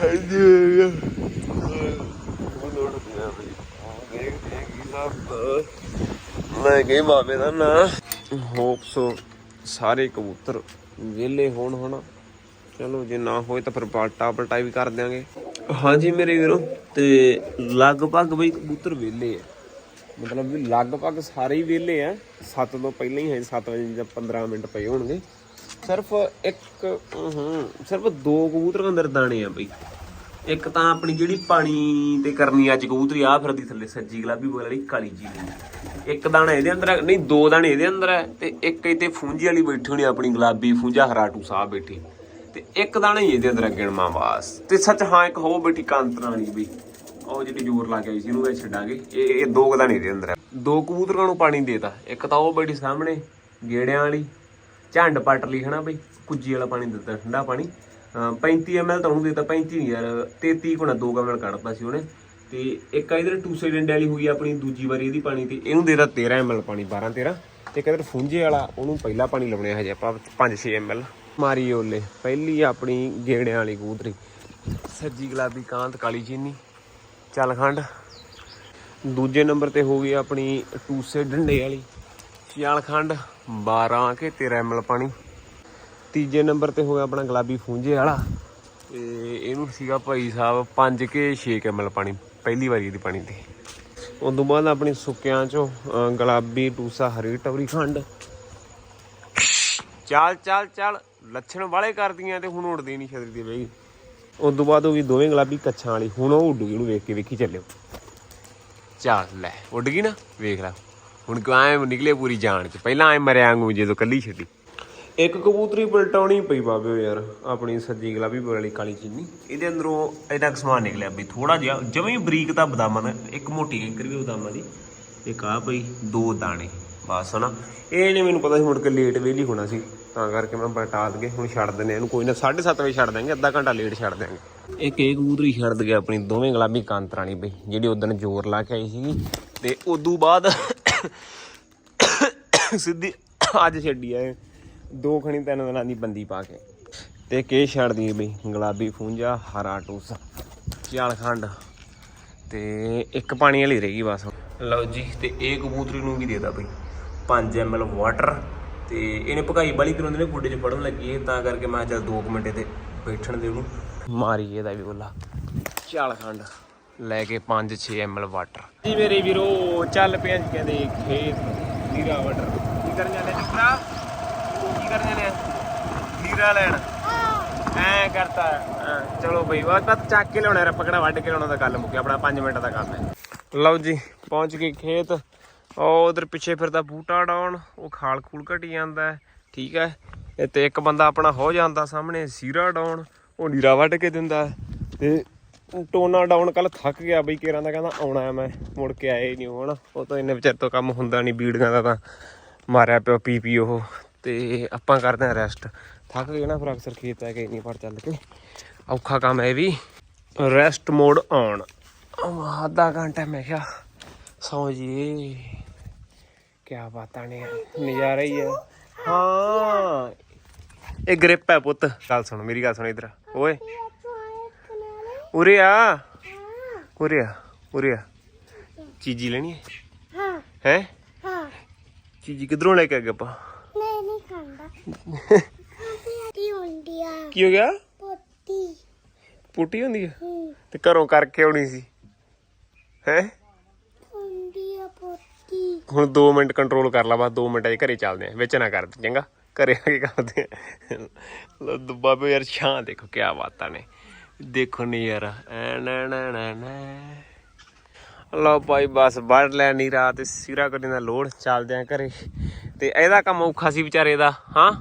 ਹਾਂਜੀ ਲੈ ਗਏ ਬਾਬੇ ਦਾ ਨਾਂ। ਹੋਪ ਸੋ ਸਾਰੇ ਕਬੂਤਰ ਵਿਹਲੇ ਹੋਣ ਹੁਣ ਚਲੋ, ਜੇ ਨਾ ਹੋਏ ਤਾਂ ਫਿਰ ਪਾਲਟਾ ਪਲਟਾਈ ਵੀ ਕਰ ਦਿਆਂਗੇ। ਹਾਂਜੀ ਮੇਰੇ ਵੀਰੋ, ਤੇ ਲਗਭਗ ਬਈ ਕਬੂਤਰ ਵਿਹਲੇ ਆ। ਮਤਲਬ ਵੀ ਲਗਭਗ ਸਾਰੇ ਹੀ ਵਿਹਲੇ ਆ। 7 ਤੋਂ ਪਹਿਲਾਂ ਹੀ ਹੈ 7 ਵਜੇ ਜਾਂ 15 ਮਿੰਟ ਪਏ ਹੋਣਗੇ। ਸਿਰਫ ਇੱਕ, ਹੂੰ, ਸਿਰਫ ਦੋ ਕਬੂਤਰਾਂ ਅੰਦਰ ਦਾਣੇ ਆ ਬਈ। ਇੱਕ ਤਾਂ ਆਪਣੀ ਜਿਹੜੀ ਪਾਣੀ ਤੇ ਕਰਨੀ ਅੱਜ ਕਬੂਤਰੀ ਆ ਫਿਰਦੀ ਥੱਲੇ ਸੱਜੀ ਗੁਲਾਬੀ ਬੋਲ ਵਾਲੀ ਕਾਲੀ ਜੀ ਦੀ। ਇੱਕ ਦਾਣਾ ਇਹਦੇ ਅੰਦਰ ਹੈ ਨਹੀਂ, ਦੋ ਦਾਣੇ ਇਹਦੇ ਅੰਦਰ ਹੈ ਤੇ ਇੱਕ ਇੱਥੇ ਫੂੰਜੀ ਵਾਲੀ ਬੈਠੀ ਹੋਣੀ ਆਪਣੀ ਗੁਲਾਬੀ ਫੂੰਜਾ ਹਰਾਟੂ ਸਾਹਿਬ ਬੈਠੀ। ਤੇ ਇੱਕ ਦਾਣਾ ਹੀ ਇਹਦੇ ਅੰਦਰ ਗਿਣਮਾ ਵਾਸ ਤੇ ਸੱਚ ਹਾਂ, ਇੱਕ ਹੋ ਬੈਠੀ ਕਾਂਤਰਾਂ ਵਾਲੀ ਬਈ। ਉਹ ਜਿਹੜੀ ਜੋਰ ਲਾ ਕੇ ਆਈ ਸੀ ਇਹਨੂੰ ਇਹ ਛੱਡਾਂਗੇ। ਇਹ ਇਹ ਦੋ ਕੁ ਦਾਣੇ ਇਹਦੇ ਅੰਦਰ ਹੈ ਦੋ ਕਬੂਤਰਾਂ ਨੂੰ ਪਾਣੀ ਦੇਤਾ। ਇੱਕ ਤਾਂ ਉਹ ਬੈਠੀ ਸਾਹਮਣੇ, ਗੇੜਿਆਂ ਵਾਲੀ ਝੰਡ ਪੱਟ ਲਈ, ਹਨਾ ਬਈ? ਕੁੱਜੀ ਵਾਲਾ ਪਾਣੀ ਦਿੱਤਾ, ਠੰਡਾ ਪਾਣੀ। ਅਹ 35 ml ਤਾਂ ਉਹਨੂੰ ਦਿੱਤਾ 35 ਨਹੀਂ ਯਾਰ 33 ਗੁਣਾ 2 ml ਕੱਢਤਾ ਸੀ ਉਹਨੇ। ਤੇ ਇੱਕ ਆ ਇਧਰ ਟੂਸੇ ਡੰਡੇ ਵਾਲੀ ਹੋਈ ਆਪਣੀ, ਦੂਜੀ ਵਾਰੀ ਇਹਦੀ ਪਾਣੀ ਤੇ, ਇਹਨੂੰ ਦੇਤਾ 13 ml ਪਾਣੀ 12 13 ਤੇ ਇੱਕ ਇਧਰ ਫੁੰਝੇ ਵਾਲਾ, ਉਹਨੂੰ ਪਹਿਲਾ ਪਾਣੀ ਲਾਉਣੇ ਹਜੇ ਆਪਾਂ 5-6 ml ਮਾਰੀ ਓਲੇ, ਪਹਿਲੀ ਆਪਣੀ ਗੇੜਿਆਂ ਵਾਲੀ ਕਬੂਤਰੀ। ਸੱਜੀ ਗੁਲਾਬੀ ਕਾਂਤ, ਕਾਲੀ ਚੀਨੀ। ਚੱਲ ਖੰਡ। ਦੂਜੇ ਨੰਬਰ ਤੇ ਹੋ ਗਈ ਆਪਣੀ ਟੂਸੇ ਡੰਡੇ ਵਾਲੀ। ਛਿਆਲ ਖੰਡ 12 ਕੇ 13 ml ਪਾਣੀ। ਤੀਜੇ ਨੰਬਰ ਤੇ ਹੋ ਗਿਆ ਆਪਣਾ ਗੁਲਾਬੀ ਫੂੰਜੇ ਵਾਲਾ। ਤੇ ਇਹਨੂੰ ਸੀਗਾ ਭਾਈ ਸਾਹਿਬ 5 ਕੇ 6 ml ਪਾਣੀ, ਪਹਿਲੀ ਵਾਰੀ ਇਹਦੀ ਪਾਣੀ ਤੇ ਉਦੋਂ ਬਾਅਦ ਆਪਣੀ ਸੁੱਕਿਆਂ ਚੋਂ ਗੁਲਾਬੀ ਟੂਸਾ ਹਰੀ ਟਵਰੀ ਖੰਡ। ਚਾਲ ਚਾਲ ਚਾਲ, ਲੱਛਣ ਵਾਲੇ ਕਰਦੀਆਂ ਤੇ ਹੁਣ ਉੜਦੀ ਨਹੀਂ ਛਤਰੀ ਦੀ ਬਈ। ਉਸ ਤੋਂ ਬਾਅਦ ਉਹ ਗਈ ਦੋਵੇਂ ਗੁਲਾਬੀ ਕੱਛਾਂ ਵਾਲੀ, ਹੁਣ ਉਹ ਉੱਡੂਗੀ ਉਹਨੂੰ ਵੇਖ ਕੇ ਵੇਖੀ ਚੱਲਿਓ। ਚਾਲ, ਲੈ, ਉੱਡ ਗਈ ਨਾ, ਵੇਖ ਲੈ। ਹੁਣ ਕਿਉਂ ਐ ਨਿਕਲੇ ਪੂਰੀ ਜਾਨ ਚ? ਪਹਿਲਾਂ ਐ ਮਰਿਆ ਵਾਂਗੂ ਜਦੋਂ ਕੱਲੀ ਛੱਡੀ। ਇੱਕ ਕਬੂਤਰੀ ਪਲਟਾਉਣੀ ਪਈ ਬਾਬੇ ਓ ਯਾਰ ਆਪਣੀ ਸੱਜੀ ਗੁਲਾਬੀ ਵਾਲੀ ਕਾਲੀ ਚੀਨੀ। ਇਹਦੇ ਅੰਦਰੋਂ ਇਹਦਾ ਸਮਾਨ ਨਿਕਲਿਆ ਬਈ ਥੋੜਾ ਜਿਹਾ ਜਵੇਂ ਬਰੀਕ ਤਾਂ ਬਦਾਮਾਂ ਦਾ ਇੱਕ ਮੋਟੀ ਕੈਂਕਰ ਵੀ ਬਦਾਮਾਂ ਦੀ ਇੱਕ ਆ ਪਈ ਦੋ ਦਾਣੇ ਬਸ ਹਨਾ। ਇਹ ਨੇ ਮੈਨੂੰ ਪਤਾ ਸੀ ਮੁੜ ਕੇ ਲੇਟ ਵੇਲੀ ਹੋਣਾ ਸੀ ਤਾਂ ਕਰਕੇ ਮੈਂ ਬਟਾ ਦਗੇ ਹੁਣ ਛੱਡ ਦਿੰਦੇ ਇਹਨੂੰ ਕੋਈ ਨਾ 7:30 ਵਜੇ ਛੱਡ ਦਾਂਗੇ ਅੱਧਾ ਘੰਟਾ ਲੇਟ ਛੱਡ ਦਿਆਂਗੇ। ਇੱਕ ਇਹ ਕਬੂਤਰੀ ਛੱਡ ਦਗੇ ਆਪਣੀ ਦੋਵੇਂ ਗੁਲਾਬੀ ਕਾਂਤਰਾਣੀ ਬਈ ਜਿਹੜੀ ਉਦੋਂ ਜ਼ੋਰ ਲਾ ਕੇ ਆਈ ਸੀਗੀ ਤੇ ਉਦੋਂ ਬਾਅਦ ਸਿੱਧੀ ਅੱਜ ਛੱਡੀ ਆ ਦੋ ਖਣੀ ਤਿੰਨ ਦਿਨਾਂ ਦੀ ਬੰਦੀ ਪਾ ਕੇ। ਤੇ ਕੇ ਛੱਡਦੀ ਬਈ, ਗੁਲਾਬੀ ਫੂੰਜਾ ਹਰਾ ਟੂਸ ਚਾਲ ਖੰਡ। ਤੇ ਇੱਕ ਪਾਣੀ ਵਾਲੀ ਰਹੇਗੀ ਬਸ। ਲਓ ਜੀ, ਤੇ ਇਹ ਕਬੂਤਰੀ ਨੂੰ ਵੀ ਦੇਦਾ ਬਈ। 5 ml ਵਾਟਰ। ਤੇ ਇਹਨੇ ਭਗਾਈ ਵਾਲੀ ਕਰਾਉਂਦੇ ਨੇ ਗੁੱਡੇ 'ਚ ਫੜਨ ਲੱਗੀ ਹੈ ਤਾਂ ਕਰਕੇ ਮੈਂ ਕਿਹਾ ਚੱਲ 2 ਮਿੰਟ ਤੇ ਬੈਠਣ ਦੇ ਉਹਨੂੰ। ਮਾਰੀ ਇਹਦਾ ਵੀ ਬੋਲਾ ਚਾਲ ਖੰਡ। ਲੈ ਕੇ 5-6 ml ਵਾਟਰ ਜੀ ਮੇਰੇ ਵੀਰੋ, ਚੱਲ ਪਿਆ ਜੀ ਕਹਿੰਦੇ ਖੇਤ ਨੀਰਾ ਵਾਟਰ ਕੀ ਕਰਨ ਜਾਂਦੇ ਟੁਕੜਾ ਕੀ ਕਰਨ ਜਾਂਦੇ ਨੀਰਾ ਲੈਣ। ਐ ਕਰਤਾ। ਚਲੋ ਬਈ ਉਹ ਤਾਂ ਚੱਕ ਕੇ ਲਿਆਉਣਾ ਰ ਵੱਢ ਕੇ ਲਿਆਉਣਾ ਦਾ ਗੱਲ ਮੁੱਕਿਆ ਆਪਣਾ 5 ਮਿੰਟ ਦਾ ਕੰਮ ਹੈ। ਲਓ ਜੀ, ਪਹੁੰਚ ਗਏ ਖੇਤ। ਉਹ ਉਧਰ ਪਿੱਛੇ ਫਿਰਦਾ ਬੂਟਾ ਡਾਉਣ ਉਹ ਖਾਲ ਖੂਲ ਘਟੀ ਜਾਂਦਾ ਠੀਕ ਹੈ। ਤੇ ਇੱਕ ਬੰਦਾ ਆਪਣਾ ਹੋ ਜਾਂਦਾ ਸਾਹਮਣੇ, ਸੀਰਾ ਡਾਉਣ ਉਹ ਨੀਰਾ ਵੱਢ ਕੇ ਦਿੰਦਾ ਤੇ ਟੋਨਾ ਡਾਊਨ ਕੱਲ ਥੱਕ ਗਿਆ ਬਈ, ਕੇਰਾਂ ਦਾ ਕਹਿੰਦਾ ਆਉਣਾ ਮੈਂ, ਮੁੜ ਕੇ ਆਏ ਨਹੀਂ ਉਹ ਹਨਾ। ਉਹ ਤਾਂ ਇੰਨੇ ਵਿਚਾਰ ਤੋਂ ਕੰਮ ਹੁੰਦਾ ਨਹੀਂ, ਬੀੜੀਆਂ ਦਾ ਤਾਂ ਮਾਰਿਆ ਪਿਓ ਪੀ ਪੀ ਉਹ। ਤੇ ਆਪਾਂ ਕਰਦੇ ਆ ਰੈਸਟ ਥੱਕ ਗਏ ਨਾ ਫਿਰ ਅਕਸਰ ਖੇਤ ਆ ਕੇ ਨਹੀਂ ਪਰ ਚੱਲ ਕੇ। ਔਖਾ ਕੰਮ ਹੈ ਵੀ। ਰੈਸਟ ਮੋਡ ਆਨ ਅੱਧਾ ਘੰਟਾ ਮੈਂ ਕਿਹਾ, ਸੌ ਜੀ ਕੀ ਬਾਤਾਂ ਨੇ, ਨਜ਼ਾਰਾ ਹੀ ਹੈ। ਹਾਂ, ਇਹ ਗ੍ਰਿਪ ਹੈ ਪੁੱਤ। ਗੱਲ ਸੁਣ, ਮੇਰੀ ਗੱਲ ਸੁਣ ਇਧਰ। ਓਏ ਉਰੇ ਆ ਉਰੇ ਆ ਉਰੇ ਆ ਚੀਜੀ ਲੈਣੀ ਹੈ? ਹਾਂ। ਹੈ? ਹਾਂ। ਚੀਜੀ ਕਿਧਰੋਂ ਲੈ ਕੇ ਆ ਗਏ ਆਪਾਂ? ਨਹੀਂ ਨਹੀਂ ਖਾਂਦਾ। ਪੋਤੀ ਹੁੰਦੀ ਆ। ਕੀ ਹੋ ਗਿਆ? ਪੋਤੀ। ਪੁੱਟੀ ਹੁੰਦੀ ਹੈ ਹੂੰ। ਤੇ ਘਰੋਂ ਕਰਕੇ ਆਉਣੀ ਸੀ। ਹੈ? ਹੁੰਦੀ ਆ ਪੋਤੀ। ਹੁਣ 2 ਮਿੰਟ ਕੰਟਰੋਲ ਕਰ ਲਾ ਬਸ 2 ਮਿੰਟਾਂ 'ਚ ਘਰੇ ਚੱਲਦੇ ਆ। ਵਿੱਚ ਨਾ ਕਰ ਚੰਗਾ। ਘਰੇ ਆ ਕੇ ਕਰਦੇ ਆ। ਲੋ ਦੁੱਬਾ ਪੇ ਯਾਰ ਛਾਂ ਦੇਖੋ ਕੀ ਬਾਤਾਂ ਨੇ। ਦੇਖੋ ਨਹੀਂ ਯਾਰ ਐ, ਨਾ ਨਾ ਨਾ ਲਓ ਭਾਈ, ਬਸ ਵੱਢ ਲੈਣੀ ਰਾਤ ਸਿਰਾ ਕਰਨ ਦਾ ਲੋੜ, ਚੱਲਦੇ ਆ ਘਰੇ। ਤੇ ਇਹਦਾ ਕੰਮ ਔਖਾ ਸੀ ਵਿਚਾਰੇ ਦਾ, ਹਾਂ?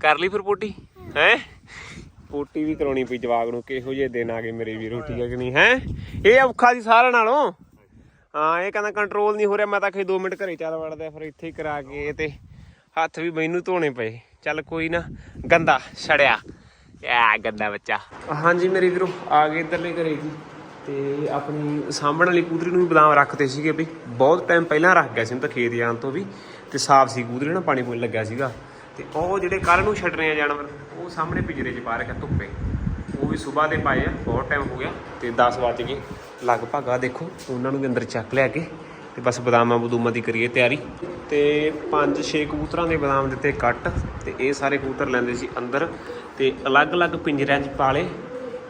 ਕਰ ਲਈ ਫਿਰ ਪੋਟੀ, ਹੈ? ਪੋਟੀ ਵੀ ਕਰਾਉਣੀ ਪਈ ਜਵਾਗ ਨੂੰ, ਕਿਹੋ ਜਿਹੇ ਦਿਨ ਆ ਗਏ ਮੇਰੇ ਵੀ, ਰੋਟੀ ਹੈ ਕਿ ਨਹੀਂ ਹੈ? ਇਹ ਔਖਾ ਸੀ ਸਾਰਿਆਂ ਨਾਲੋਂ। ਹਾਂ, ਇਹ ਕਹਿੰਦਾ ਕੰਟਰੋਲ ਨਹੀਂ ਹੋ ਰਿਹਾ, ਮੈਂ ਤਾਂ ਖੇ 2 ਮਿੰਟ ਘਰੇ ਚੱਲ ਵੜਦਾ, ਫਿਰ ਇੱਥੇ ਹੀ ਕਰਾ ਕੇ ਤੇ ਹੱਥ ਵੀ ਮੈਨੂੰ ਧੋਣੇ ਪਏ। ਚੱਲ ਕੋਈ ਨਾ, ਗੰਦਾ, ਛੜਿਆ। ਆ ਗੰਦਾ ਬੱਚਾ। ਹਾਂਜੀ ਮੇਰੇ ਵੀਰੋ, ਆ ਗਏ ਇੱਧਰਲੇ ਘਰੇ ਜੀ। ਤੇ ਆਪਣੀ ਸਾਂਭਣ ਵਾਲੀ ਕੂਦਰੀ ਨੂੰ ਵੀ ਬਦਾਮ ਰੱਖਦੇ ਸੀਗੇ ਵੀ। ਬਹੁਤ ਟਾਈਮ ਪਹਿਲਾਂ ਰੱਖ ਗਿਆ ਸੀ ਹੁਣ ਤਾਂ ਖੇਤ ਜਾਣ ਤੋਂ ਵੀ। ਤੇ ਸਾਫ਼ ਸੀ ਕੂਦਰੀ ਨਾ, ਪਾਣੀ ਪੂਣੀ ਲੱਗਿਆ ਸੀਗਾ। ਤੇ ਉਹ ਜਿਹੜੇ ਕੱਲ ਨੂੰ ਛੱਡਣੇ ਆ ਜਾਨਵਰ, ਉਹ ਸਾਹਮਣੇ ਪਿਜਰੇ 'ਚ ਪਾ ਰੱਖਿਆ ਧੁੱਪੇ। ਉਹ ਵੀ ਸਵੇਰ ਦੇ ਪਾਏ ਆ, ਬਹੁਤ ਟਾਈਮ ਹੋ ਗਿਆ। ਤੇ 10 ਵਜ ਗਏ। ਲਗਭਗ ਆ ਦੇਖੋ, ਉਹਨਾਂ ਨੂੰ ਵੀ ਅੰਦਰ ਚੱਕ ਲਿਆ ਕੇ। ਤੇ ਬਸ ਬਦਾਮਾਂ ਬਦੂਮਾਂ ਦੀ ਕਰੀਏ ਤਿਆਰੀ। ਤੇ 5-6 ਕਬੂਤਰਾਂ ਦੇ ਬਦਾਮ ਦਿੱਤੇ ਕੱਟ। ਤੇ ਇਹ ਸਾਰੇ ਕਬੂਤਰ ਲੈਂਦੇ ਸੀ ਅੰਦਰ। ਤੇ ਅਲੱਗ-ਅਲੱਗ ਪਿੰਜਰਿਆਂ 'ਚ ਪਾਲੇ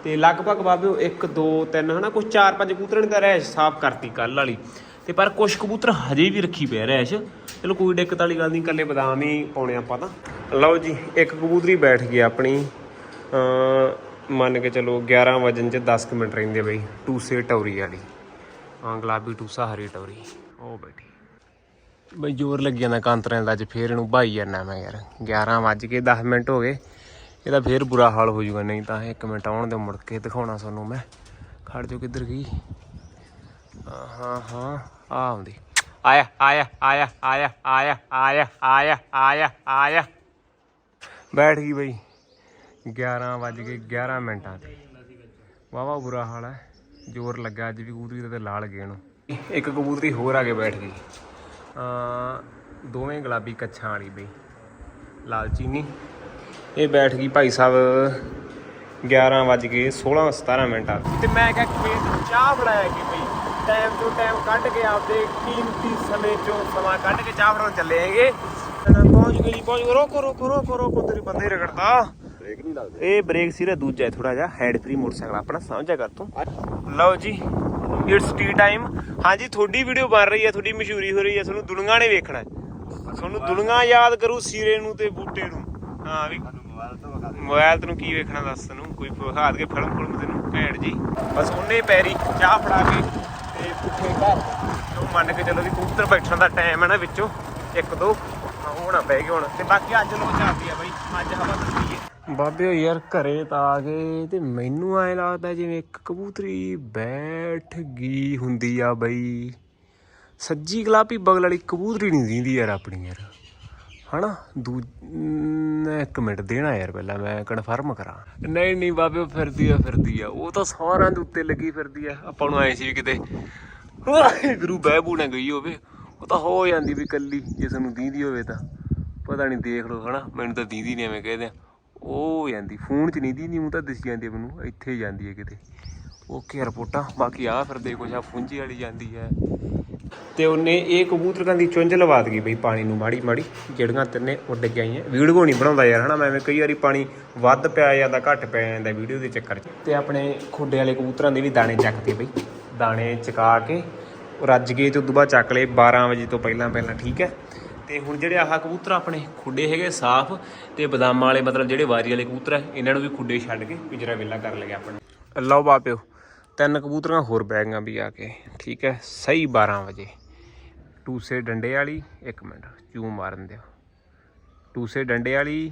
ਤੇ ਲਗਭਗ ਬਾਬਿਓ 1 2 3 ਹਨਾ ਕੁਝ 4-5 ਕਬੂਤਰਾਂ ਨੇ ਤਾਂ ਰਹਿਸ਼ ਸਾਫ਼ ਕਰਤੀ ਕੱਲ ਵਾਲੀ। ਤੇ ਪਰ ਕੁਝ ਕਬੂਤਰ ਹਜੇ ਵੀ ਰੱਖੀ ਪਿਆ ਰਹਿਸ਼ ਚਲੋ ਕੋਈ ਦਿੱਕਤ ਵਾਲੀ ਗੱਲ ਨਹੀਂ ਕੱਲੇ ਬਦਾਮ ਹੀ ਪਾਉਣੇ ਆਪਾਂ ਤਾਂ। ਲਓ ਜੀ, ਇੱਕ ਕਬੂਤਰੀ ਬੈਠ ਗਈ ਆਪਣੀ। ਮੰਨ ਕੇ ਚਲੋ 11 ਵਜਨ ਚ 10 ਕੁ ਮਿੰਟ ਰਹਿੰਦੇ ਬਈ, ਟੂਸੇ ਟੌਰੀ ਵਾਲੀ। ਹਾਂ ਗੁਲਾਬੀ ਟੂਸਾ, ਹਰੀ ਟੌਰੀ। ਉਹ ਬੈਠੀ। ਬਈ ਜ਼ੋਰ ਲੱਗ ਜਾਂਦਾ ਕਾਂਤਰਿਆਂ ਦਾ, ਅੱਜ ਫੇਰ ਇਹਨੂੰ ਭਾਈ ਜਾਣਾ ਮੈਂ ਯਾਰ। 11 ਵੱਜ ਕੇ 10 ਮਿੰਟ ਹੋ ਗਏ। ਇਹਦਾ ਫੇਰ ਬੁਰਾ ਹਾਲ ਹੋ ਜਾਊਗਾ ਨਹੀਂ ਤਾਂ ਇੱਕ ਮਿੰਟ ਆਉਣ ਦੇ ਮੁੜ ਕੇ ਦਿਖਾਉਣਾ ਤੁਹਾਨੂੰ ਮੈਂ। ਖੜ ਜੋ ਕਿੱਧਰ ਗਈ? ਹਾਂ ਹਾਂ ਆ ਆਉਂਦੀ। ਆਇਆ ਆਇਆ ਆਇਆ ਆਇਆ ਆਇਆ ਆਇਆ ਆਇਆ ਆਇਆ ਆਇਆ। ਬੈਠ ਗਈ ਬਈ। 11 ਵੱਜ ਕੇ 11 ਮਿੰਟਾਂ ਤੇ ਵਾਵਾ ਬੁਰਾ ਹਾਲ ਹੈ ਜ਼ੋਰ ਲੱਗਾ ਅੱਜ ਵੀ, ਕਬੂਤਰੀ ਦੇ ਤੇ ਲਾਲ ਗਏ ਨੂੰ। ਇੱਕ ਕਬੂਤਰੀ ਹੋਰ ਆ ਕੇ ਬੈਠ ਗਈ। ਆ ਦੋਵੇਂ ਗੁਲਾਬੀ ਕੱਛਾਂ ਵਾਲੀ ਬਈ। ਲਾਲਚੀਨੀ ਇਹ ਬੈਠ ਗਈ ਭਾਈ ਸਾਹਿਬ 11 ਵੱਜ ਕੇ 16 17 ਮਿੰਟਾਂ। ਤੇ ਮੈਂ ਕਿਹਾ ਖੇਤ ਚਾਹ ਬਣਾਇਆ ਕਿ ਬਈ ਟਾਈਮ ਤੋਂ ਟਾਈਮ ਕੱਢ ਕੇ ਆਪਦੇ ਕੀਮਤੀ ਸਮੇਂ ਚੋਂ ਸਮਾਂ ਕੱਢ ਕੇ ਚਾਹ ਬਣਾਉਣ ਚੱਲੇ ਹੈਗੇ। ਪਹੁੰਚ ਗਈ ਪਹੁੰਚ ਗਏ। ਰੋਕੋ ਰੋਕੋ ਰੋਕੋ ਰੋਕੋ ਤੇਰੀ ਬੰਦੇ ਰਗੜਦਾ। ਬ੍ਰੇਕ ਨਹੀਂ ਲੱਗਦਾ। ਇਹ ਬ੍ਰੇਕ ਸਿਰੇ ਦੂਜਾ ਹੈ ਥੋੜਾ ਜਿਹਾ ਹੈਂਡ ਫ੍ਰੀ ਮੋਟਰਸਾਈਕਲ ਆਪਣਾ ਸਮਝਿਆ ਕਰ ਤੂੰ। ਲਓ ਜੀ ਇਟਸ ਟੀ ਟਾਈਮ ਹਾਂਜੀ ਤੁਹਾਡੀ ਵੀਡੀਓ ਬਣ ਰਹੀ ਹੈ ਤੁਹਾਡੀ ਮਸ਼ਹੂਰੀ ਹੋ ਰਹੀ ਹੈ ਤੁਹਾਨੂੰ ਦੁਨੀਆਂ ਨੇ ਵੇਖਣਾ ਹੈ। ਤੁਹਾਨੂੰ ਦੁਨੀਆਂ ਯਾਦ ਕਰੂ ਸੀਰੇ ਨੂੰ ਤੇ ਬੂਟੇ ਨੂੰ। ਹਾਂ ਵੀ ਵਗਾ ਮੋਬਾਈਲ ਤੈਨੂੰ ਕੀ ਵੇਖਣਾ ਦੱਸ ਤੈਨੂੰ? ਕੋਈ ਵਿਖਾ ਦੇ ਫਿਲਮ ਫਿਲਮ ਤੈਨੂੰ ਘੈਂਟ ਜੀ। ਬਸ ਉਹਨੇ ਪੈਰੀ ਚਾਹ ਫੜਾ ਕੇ ਤੇ ਪੁੱਠੇ ਘਰ। ਤੋਂ ਮੰਨ ਕੇ ਚੱਲੋ ਵੀ ਕਬੂਤਰ ਬੈਠਣ ਦਾ ਟਾਈਮ ਹੈ ਨਾ ਵਿੱਚੋਂ। ਇੱਕ ਦੋ। ਹਾਂ, ਉਹ ਨਾ ਪੈ ਗਏ ਹੁਣ। ਤੇ ਬਾਕੀ ਅੱਜ ਲੋ ਚੱਲਦੀ ਆ ਬਾਈ। ਅੱਜ ਹਵਾ ਠੰਡੀ ਹੈ ਬਾਬਿਓ ਯਾਰ ਘਰੇ ਤਾਂ ਆ ਗਏ ਤੇ ਮੈਨੂੰ ਐ ਲੱਗਦਾ ਜਿਵੇਂ ਇੱਕ ਕਬੂਤਰੀ ਬੈਠ ਗਈ ਹੁੰਦੀ ਆ ਬਈ। ਸੱਜੀ ਗੁਲਾਬੀ ਬਗਲ ਵਾਲੀ ਕਬੂਤਰੀ ਨਹੀਂ ਦਿੰਦੀ ਯਾਰ ਆਪਣੀ ਯਾਰ। ਹਨਾ? ਦੂ ਨ- ਇੱਕ ਮਿੰਟ ਦੇਣਾ ਯਾਰ ਪਹਿਲਾਂ, ਮੈਂ ਕਨਫਰਮ ਕਰਾਂ। ਨਹੀਂ ਨਹੀਂ ਬਾਬੇ, ਉਹ ਫਿਰਦੀ ਆ ਫਿਰਦੀ ਆ। ਉਹ ਤਾਂ ਸਾਰਿਆਂ ਦੇ ਉੱਤੇ ਲੱਗੀ ਫਿਰਦੀ ਆ। ਆਪਾਂ ਨੂੰ ਐ ਸੀ ਵੀ ਕਿਤੇ ਗੁਰੂ ਬਹਿਬੂ ਨਾ ਗਈ ਹੋਵੇ। ਉਹ ਤਾਂ ਹੋ ਜਾਂਦੀ ਵੀ ਕੱਲੀ, ਜੇ ਸਾਨੂੰ ਦੀਂਦੀ ਹੋਵੇ ਤਾਂ। ਪਤਾ ਨਹੀਂ, ਦੇਖ ਲਓ, ਹਨਾ? ਮੈਨੂੰ ਤਾਂ ਦੀਂਦੀ ਨਹੀਂ ਐਵੇਂ ਕਹਦੇ ਆ। ਉਹ ਹੋ ਜਾਂਦੀ, ਫੋਨ 'ਚ ਨਹੀਂ ਦੀਂਦੀ ਉਹ ਤਾਂ ਦਿਸ ਜਾਂਦੀ ਮੈਨੂੰ। ਇੱਥੇ ਜਾਂਦੀ ਹੈ ਕਿਤੇ। ਓਕੇ, ਰਿਪੋਰਟਾਂ। ਬਾਕੀ ਆ ਫਿਰਦੇ, ਕੁਛ ਆ ਫੁੰਜੀ ਵਾਲੀ ਜਾਂਦੀ ਹੈ ਤੇ ਉਹਨੇ ਇਹ ਕਬੂਤਰਾਂ ਦੀ ਚੁੰਝ ਲਵਾ ਦਗੀ ਬਈ ਪਾਣੀ ਨੂੰ ਮਾੜੀ ਮਾੜੀ, ਜਿਹੜੀਆਂ ਤਿੰਨੇ ਉੱਡ ਗਈਆਂ ਵੀਡੀਓ ਨਹੀਂ ਬਣਾਉਂਦਾ ਯਾਰ, ਹਨਾ? ਮੈਂ ਕਈ ਵਾਰੀ ਪਾਣੀ ਵੱਧ ਪਿਆ ਜਾਂਦਾ ਘੱਟ ਪਿਆ ਜਾਂਦਾ ਵੀਡੀਓ ਦੇ ਚੱਕਰ 'ਚ। ਤੇ ਆਪਣੇ ਖੁੱਡੇ ਵਾਲੇ ਕਬੂਤਰਾਂ ਦੇ ਵੀ ਦਾਣੇ ਚੱਕਦੇ ਬਈ। ਦਾਣੇ ਚਕਾ ਕੇ ਉਹ ਰੱਜ ਗਏ ਤੇ ਉਦੋਂ ਬਾਅਦ ਚੱਕ ਲਏ 12 ਵਜੇ ਤੋਂ ਪਹਿਲਾਂ ਪਹਿਲਾਂ, ਠੀਕ ਹੈ? ਤੇ ਹੁਣ ਜਿਹੜੇ ਆਹ ਕਬੂਤਰ ਆਪਣੇ ਖੁੱਡੇ ਹੈਗੇ ਸਾਫ਼ ਤੇ ਬਦਾਮਾਂ ਵਾਲੇ, ਮਤਲਬ ਜਿਹੜੇ ਵਾਰੀ ਵਾਲੇ ਕਬੂਤਰ ਇਹਨਾਂ ਨੂੰ ਵੀ ਖੁੱਡੇ ਛੱਡ ਕੇ ਪਿੰਜਰਾ ਵੇਲਾ ਕਰ ਲਿਆ ਆਪਣੇ ਲਓ ਬਾਪਿਓ ਤਿੰਨ ਕਬੂਤਰਾਂ ਹੋਰ ਪੈ ਗਈਆਂ ਵੀ ਆ ਕੇ, ਠੀਕ ਹੈ, ਸਹੀ 12 ਵਜੇ। ਟੂਸੇ ਡੰਡੇ ਵਾਲੀ, ਇੱਕ ਮਿੰਟ, ਚੂ ਮਾਰਨ ਦਿਓ। ਟੂਸੇ ਡੰਡੇ ਵਾਲੀ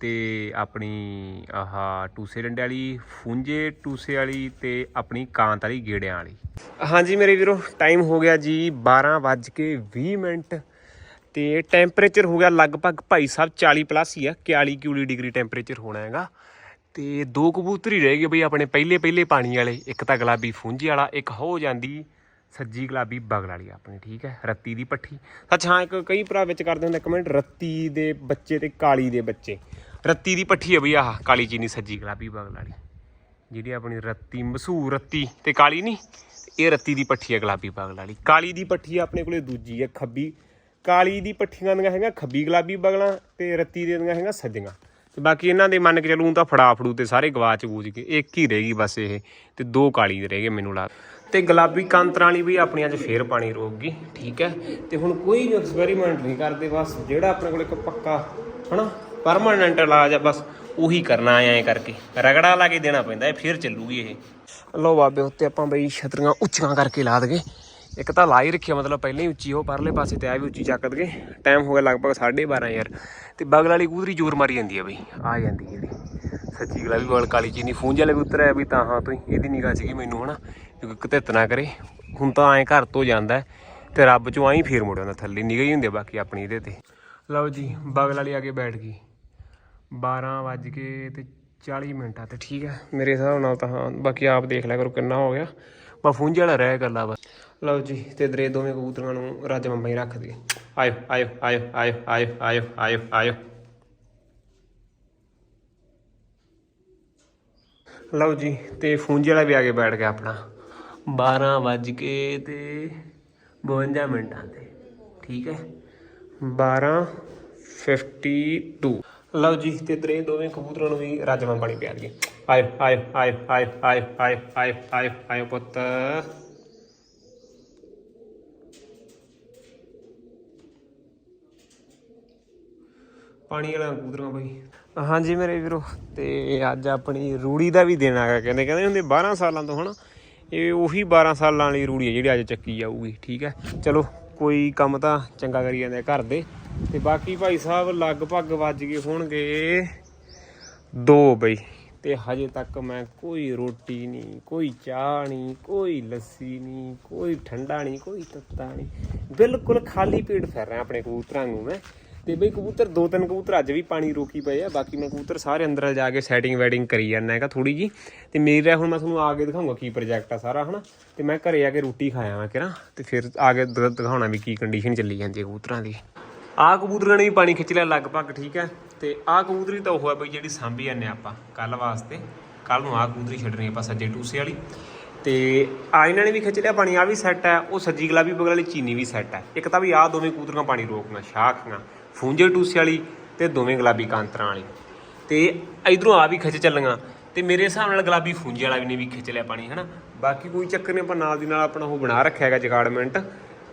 ਤੇ ਆਪਣੀ ਆਹ ਟੂਸੇ ਡੰਡੇ ਵਾਲੀ ਫੁੰਜੇ, ਟੂਸੇ ਵਾਲੀ ਤੇ ਆਪਣੀ ਕਾਂਤ ਵਾਲੀ ਗੇੜਿਆਂ ਵਾਲੀ। ਹਾਂਜੀ ਮੇਰੇ ਵੀਰੋ ਟਾਈਮ ਹੋ ਗਿਆ ਜੀ 12 ਵੱਜ ਕੇ 20 ਮਿੰਟ ਤੇ ਟੈਂਪਰੇਚਰ ਹੋ ਗਿਆ ਲਗਭਗ ਭਾਈ ਸਾਹਿਬ 40 ਪਲੱਸ ਹੀ ਆ 41 ਕਿਊਲੀ ਡਿਗਰੀ ਟੈਂਪਰੇਚਰ ਹੋਣਾ ਹੈਗਾ। ਤੇ ਦੋ ਕਬੂਤਰ ਹੀ ਰਹਿ ਗਏ ਬਈ ਆਪਣੇ ਪਹਿਲੇ ਪਹਿਲੇ ਪਾਣੀ ਵਾਲੇ। ਇੱਕ ਤਾਂ ਗੁਲਾਬੀ ਫੁੰਜੀ ਵਾਲਾ, ਇੱਕ ਹੋ ਜਾਂਦੀ ਸੱਜੀ ਗੁਲਾਬੀ ਬਗਲ ਵਾਲੀ ਆਪਣੀ, ਠੀਕ ਹੈ, ਰੱਤੀ ਦੀ ਪੱਠੀ। ਅੱਛਾ ਹਾਂ, ਇੱਕ ਕਈ ਭਰਾ ਵਿੱਚ ਕਰਦੇ ਹੁੰਦੇ ਕਮੈਂਟ ਰੱਤੀ ਦੇ ਬੱਚੇ ਤੇ ਕਾਲੀ ਦੇ ਬੱਚੇ। ਰੱਤੀ ਦੀ ਪੱਠੀ ਹੈ ਬਈ ਆਹ, ਕਾਲੀ ਚੀਨੀ ਸੱਜੀ ਗੁਲਾਬੀ ਬਗਲ ਵਾਲੀ। ਜਿਹੜੀ ਆਪਣੀ ਰੱਤੀ, ਮਸ਼ਹੂਰ ਰੱਤੀ ਤੇ ਕਾਲੀ ਨਹੀਂ, ਇਹ ਰੱਤੀ ਦੀ ਪੱਠੀ ਹੈ ਗੁਲਾਬੀ ਬਗਲ ਵਾਲੀ। ਕਾਲੀ ਦੀ ਪੱਠੀ ਆਪਣੇ ਕੋਲੇ ਦੂਜੀ ਹੈ ਖੱਬੀ। ਕਾਲੀ ਦੀ ਪੱਠੀਆਂ ਦੀਆਂ ਹੈਗਾ ਖੱਬੀ ਗੁਲਾਬੀ ਬਗਲਾਂ ਤੇ ਰੱਤੀ ਦੇ ਦੀਆਂ ਹੈਗਾ ਸੱਜੀਆਂ। ਤੇ ਬਾਕੀ ਇਹਨਾਂ ਦੇ ਮੰਨ ਕੇ ਚੱਲੂ ਤਾਂ ਫੜਾ ਫੜੂ ਤੇ ਸਾਰੇ ਗਵਾਚ ਗੂਜ ਗਏ ਇੱਕ ਹੀ ਰਹਿ ਗਈ ਬਸ ਇਹ, ਤੇ ਦੋ ਕਾਲੀ ਰਹਿ ਗਏ ਮੈਨੂੰ ਲੱਗ ਤੇ ਗੁਲਾਬੀ ਕਾਂਤਰਾਂ ਵਾਲੀ ਵੀ ਆਪਣੀ ਅੱਜ ਫੇਰ ਪਾਣੀ ਰੋਕ ਗਈ ਠੀਕ ਹੈ? ਤੇ ਹੁਣ ਕੋਈ ਵੀ ਐਕਸਪੈਰੀਮੈਂਟ ਨਹੀਂ ਕਰਦੇ, ਬਸ ਜਿਹੜਾ ਆਪਣੇ ਕੋਲ ਇੱਕ ਪੱਕਾ, ਹਨਾ ਪਰਮਾਨੈਂਟ ਇਲਾਜ ਆ, ਬਸ ਉਹੀ ਕਰਨਾ ਐ ਕਰਕੇ। ਰਗੜਾ ਲਾ ਕੇ ਦੇਣਾ ਪੈਂਦਾ, ਇਹ ਫੇਰ ਚੱਲੂਗੀ ਇਹ। ਲੋ ਬਾਬੇ, ਉੱਤੇ ਆਪਾਂ ਬਈ ਛਤਰੀਆਂ ਉੱਚੀਆਂ ਕਰਕੇ ਲਾ ਦਗੇ ਇੱਕ ਤਾਂ ਲਾ ਹੀ ਰੱਖਿਆ ਮਤਲਬ ਪਹਿਲਾਂ ਹੀ ਉੱਚੀ, ਉਹ ਪਰਲੇ ਪਾਸੇ ਤੇ ਆ ਵੀ ਉੱਚੀ ਚੱਕ ਦਗੇ ਟਾਈਮ ਹੋ ਗਿਆ ਲਗਭਗ 12:30 ਯਾਰ। ਤੇ ਬਗਲ ਵਾਲੀ ਕੂਦਰੀ ਜ਼ੋਰ ਮਾਰੀ ਜਾਂਦੀ ਆ ਬਈ। ਆ ਜਾਂਦੀ ਇਹਦੀ ਸੱਚੀ ਗਲਾ ਵੀ ਬਗਲ ਕਾਲੀ ਚੀਨੀ ਫੂੰਜ ਵਾਲੇ ਕਬੂਤਰ ਹੈ ਵੀ ਤਾਂ ਹਾਂ ਤੋਂ ਇਹਦੀ ਨਿਗਾਹ ਸੀਗੀ ਮੈਨੂੰ ਹਨਾ ਕਿਉਂਕਿ ਕਿਤੇ ਨਾ ਕਰੇ। ਹੁਣ ਤਾਂ ਐਂ ਘਰ ਤੋਂ ਜਾਂਦਾ ਹੈ ਤੇ ਰੱਬ ਚੋਂ ਆਈ ਫੇਰ ਮੁੜ ਆਉਂਦਾ ਥੱਲੇ ਨਿਗਾਹ ਹੀ ਹੁੰਦੀ ਆ ਬਾਕੀ ਆਪਣੀ ਇਹਦੇ ਤੇ। ਲਓ ਜੀ, ਬਗਲ ਵਾਲੀ ਆ ਕੇ ਬੈਠ ਗਈ। 12 ਵੱਜ ਕੇ ਤੇ 40 ਮਿੰਟਾਂ ਤੇ ਠੀਕ ਹੈ ਮੇਰੇ ਹਿਸਾਬ ਨਾਲ ਤਾਂ ਹਾਂ, ਬਾਕੀ ਆਪ ਦੇਖ ਲਿਆ ਕਰੋ ਕਿੰਨਾ ਹੋ ਗਿਆ। ਬਾ ਫੁੰਝ ਵਾਲਾ ਰਹਿ ਗੱਲਾਂ ਬਸ। ਲਓ ਜੀ ਤੇ ਦਰੇ ਦੋਵੇਂ ਕਬੂਤਰਾਂ ਨੂੰ ਰਾਜ ਮੰਮਾ ਹੀ ਰੱਖ ਦਈਏ ਆਇਓ ਆਇਓ ਆਇਓ ਆਇਓ ਆਇਓ ਆਇਓ ਆਇਓ ਆਇਓ ਲਓ ਜੀ ਤੇ ਫੂੰਜੇ ਵਾਲਾ ਵੀ ਆ ਕੇ ਬੈਠ ਗਿਆ ਆਪਣਾ 12 ਵੱਜ ਕੇ ਤੇ 52 ਮਿੰਟਾਂ ਤੇ ਠੀਕ ਹੈ 12:52 ਲਓ ਜੀ ਤੇ ਇਧਰ ਦੋਵੇਂ ਕਬੂਤਰਾਂ ਨੂੰ ਵੀ ਰਾਜਮਾ ਪਾਣੀ ਪਿਆ ਦਈਏ ਆਇਓ ਆਇਓ ਆਇਓ ਆਇਓ ਆਇਓ ਆਇਓ ਆਇਓ ਆਇਓ ਆਇਓ ਪੁੱਤ ਪਾਣੀ ਵਾਲਾ ਕਬੂਤਰਾਂ ਬਾਈ। ਹਾਂਜੀ ਮੇਰੇ ਵੀਰੋ, ਤੇ ਅੱਜ ਆਪਣੀ ਰੂੜੀ ਦਾ ਵੀ ਦਿਨ ਆ ਗਿਆ ਕਹਿੰਦੇ ਕਹਿੰਦੇ ਹੁੰਦੇ 12 ਸਾਲਾਂ ਤੋਂ ਹਨਾ। ਇਹ ਉਹੀ 12 ਸਾਲਾਂ ਵਾਲੀ ਰੂੜੀ ਹੈ ਜਿਹੜੀ ਅੱਜ ਚੱਕੀ ਜਾਊਗੀ, ਠੀਕ ਹੈ। ਚਲੋ, ਕੋਈ ਕੰਮ ਤਾਂ ਚੰਗਾ ਕਰੀ ਜਾਂਦੇ ਆ ਘਰ ਦੇ। ਤੇ ਬਾਕੀ ਭਾਈ ਸਾਹਿਬ ਲਗਭਗ ਵੱਜ ਗਏ ਹੋਣਗੇ ਦੋ ਬਈ। ਤੇ ਹਜੇ ਤੱਕ ਮੈਂ ਕੋਈ ਰੋਟੀ ਨਹੀਂ, ਕੋਈ ਚਾਹ ਨਹੀਂ, ਕੋਈ ਲੱਸੀ ਨਹੀਂ, ਕੋਈ ਠੰਡਾ ਨਹੀਂ, ਕੋਈ ਤੱਤਾ ਨਹੀਂ। ਬਿਲਕੁਲ ਖਾਲੀ ਪੇਟ ਫਿਰ ਰਿਹਾ ਆਪਣੇ ਕਬੂਤਰਾਂ ਨੂੰ ਮੈਂ। ਤੇ ਬਈ ਕਬੂਤਰ, ਦੋ ਤਿੰਨ ਕਬੂਤਰ ਅੱਜ ਵੀ ਪਾਣੀ ਰੋਕੀ ਪਏ ਆ, ਬਾਕੀ ਮੈਂ ਕਬੂਤਰ ਸਾਰੇ ਅੰਦਰ ਜਾ ਕੇ ਸੈਟਿੰਗ ਵੈਟਿੰਗ ਕਰੀ ਜਾਂਦਾ ਹੈਗਾ ਥੋੜੀ ਜੀ ਤੇ ਮੇਰਾ ਹੁਣ ਮੈਂ ਤੁਹਾਨੂੰ ਆ ਕੇ ਦਿਖਾਉਂਗਾ ਕੀ ਪ੍ਰੋਜੈਕਟ ਆ ਸਾਰਾ, ਹਨਾ? ਤੇ ਮੈਂ ਘਰੇ ਆ ਕੇ ਰੋਟੀ ਖਾਇਆ ਮੈਂ ਕਿਹਾ ਤੇ ਫਿਰ ਆ ਕੇ ਦਿਖਾਉਣਾ ਵੀ ਕੀ ਕੰਡੀਸ਼ਨ ਚੱਲੀ ਜਾਂਦੀ ਹੈ ਕਬੂਤਰਾਂ ਦੀ। ਆਹ ਕਬੂਤਰਾਂ ਨੇ ਵੀ ਪਾਣੀ ਖਿੱਚ ਲਿਆ ਲਗਭਗ, ਠੀਕ ਹੈ ਤੇ ਆਹ ਕਬੂਤਰੀ ਤਾਂ ਉਹ ਹੈ ਬਈ ਜਿਹੜੀ ਸਾਂਭੀ ਜਾਂਦੇ ਆਪਾਂ ਕੱਲ ਵਾਸਤੇ। ਕੱਲ ਨੂੰ ਆਹ ਕਬੂਤਰੀ ਛੱਡਣੀ ਆਪਾਂ ਸੱਜੇ ਟੂਸੇ ਵਾਲੀ। ਤੇ ਆ ਇਹਨਾਂ ਨੇ ਵੀ ਖਿੱਚ ਲਿਆ ਪਾਣੀ ਆ ਵੀ ਸੈੱਟ ਹੈ ਉਹ ਸੱਜੀ ਗੁਲਾਬੀ ਬਗਲ ਵਾਲੀ ਚੀਨੀ ਵੀ ਸੈੱਟ ਹੈ ਇੱਕ ਤਾਂ ਵੀ ਆਹ ਦੋਵੇਂ ਕਬੂਤਰੀਆਂ ਪਾਣੀ ਰੋਕਣਾ ਸ਼ਾਖੀਆਂ ਫੂੰਜੇ ਟੂਸੇ ਵਾਲੀ ਤੇ ਦੋਵੇਂ ਗੁਲਾਬੀ ਕਾਂਤਰਾਂ ਵਾਲੀ। ਤੇ ਇਧਰੋਂ ਆ ਵੀ ਖਿੱਚ ਚੱਲੀਆਂ ਤੇ ਮੇਰੇ ਹਿਸਾਬ ਨਾਲ ਗੁਲਾਬੀ ਫੂੰਜੇ ਵਾਲਾ ਵੀ ਨੇ ਵੀ ਖਿੱਚ ਲਿਆ ਪਾਣੀ ਹਨਾ? ਬਾਕੀ ਕੋਈ ਚੱਕਰ ਨਹੀਂ, ਆਪਾਂ ਨਾਲ ਦੀ ਨਾਲ ਆਪਣਾ ਉਹ ਬਣਾ ਰੱਖਿਆ ਹੈਗਾ ਜਗਾੜਮੈਂਟ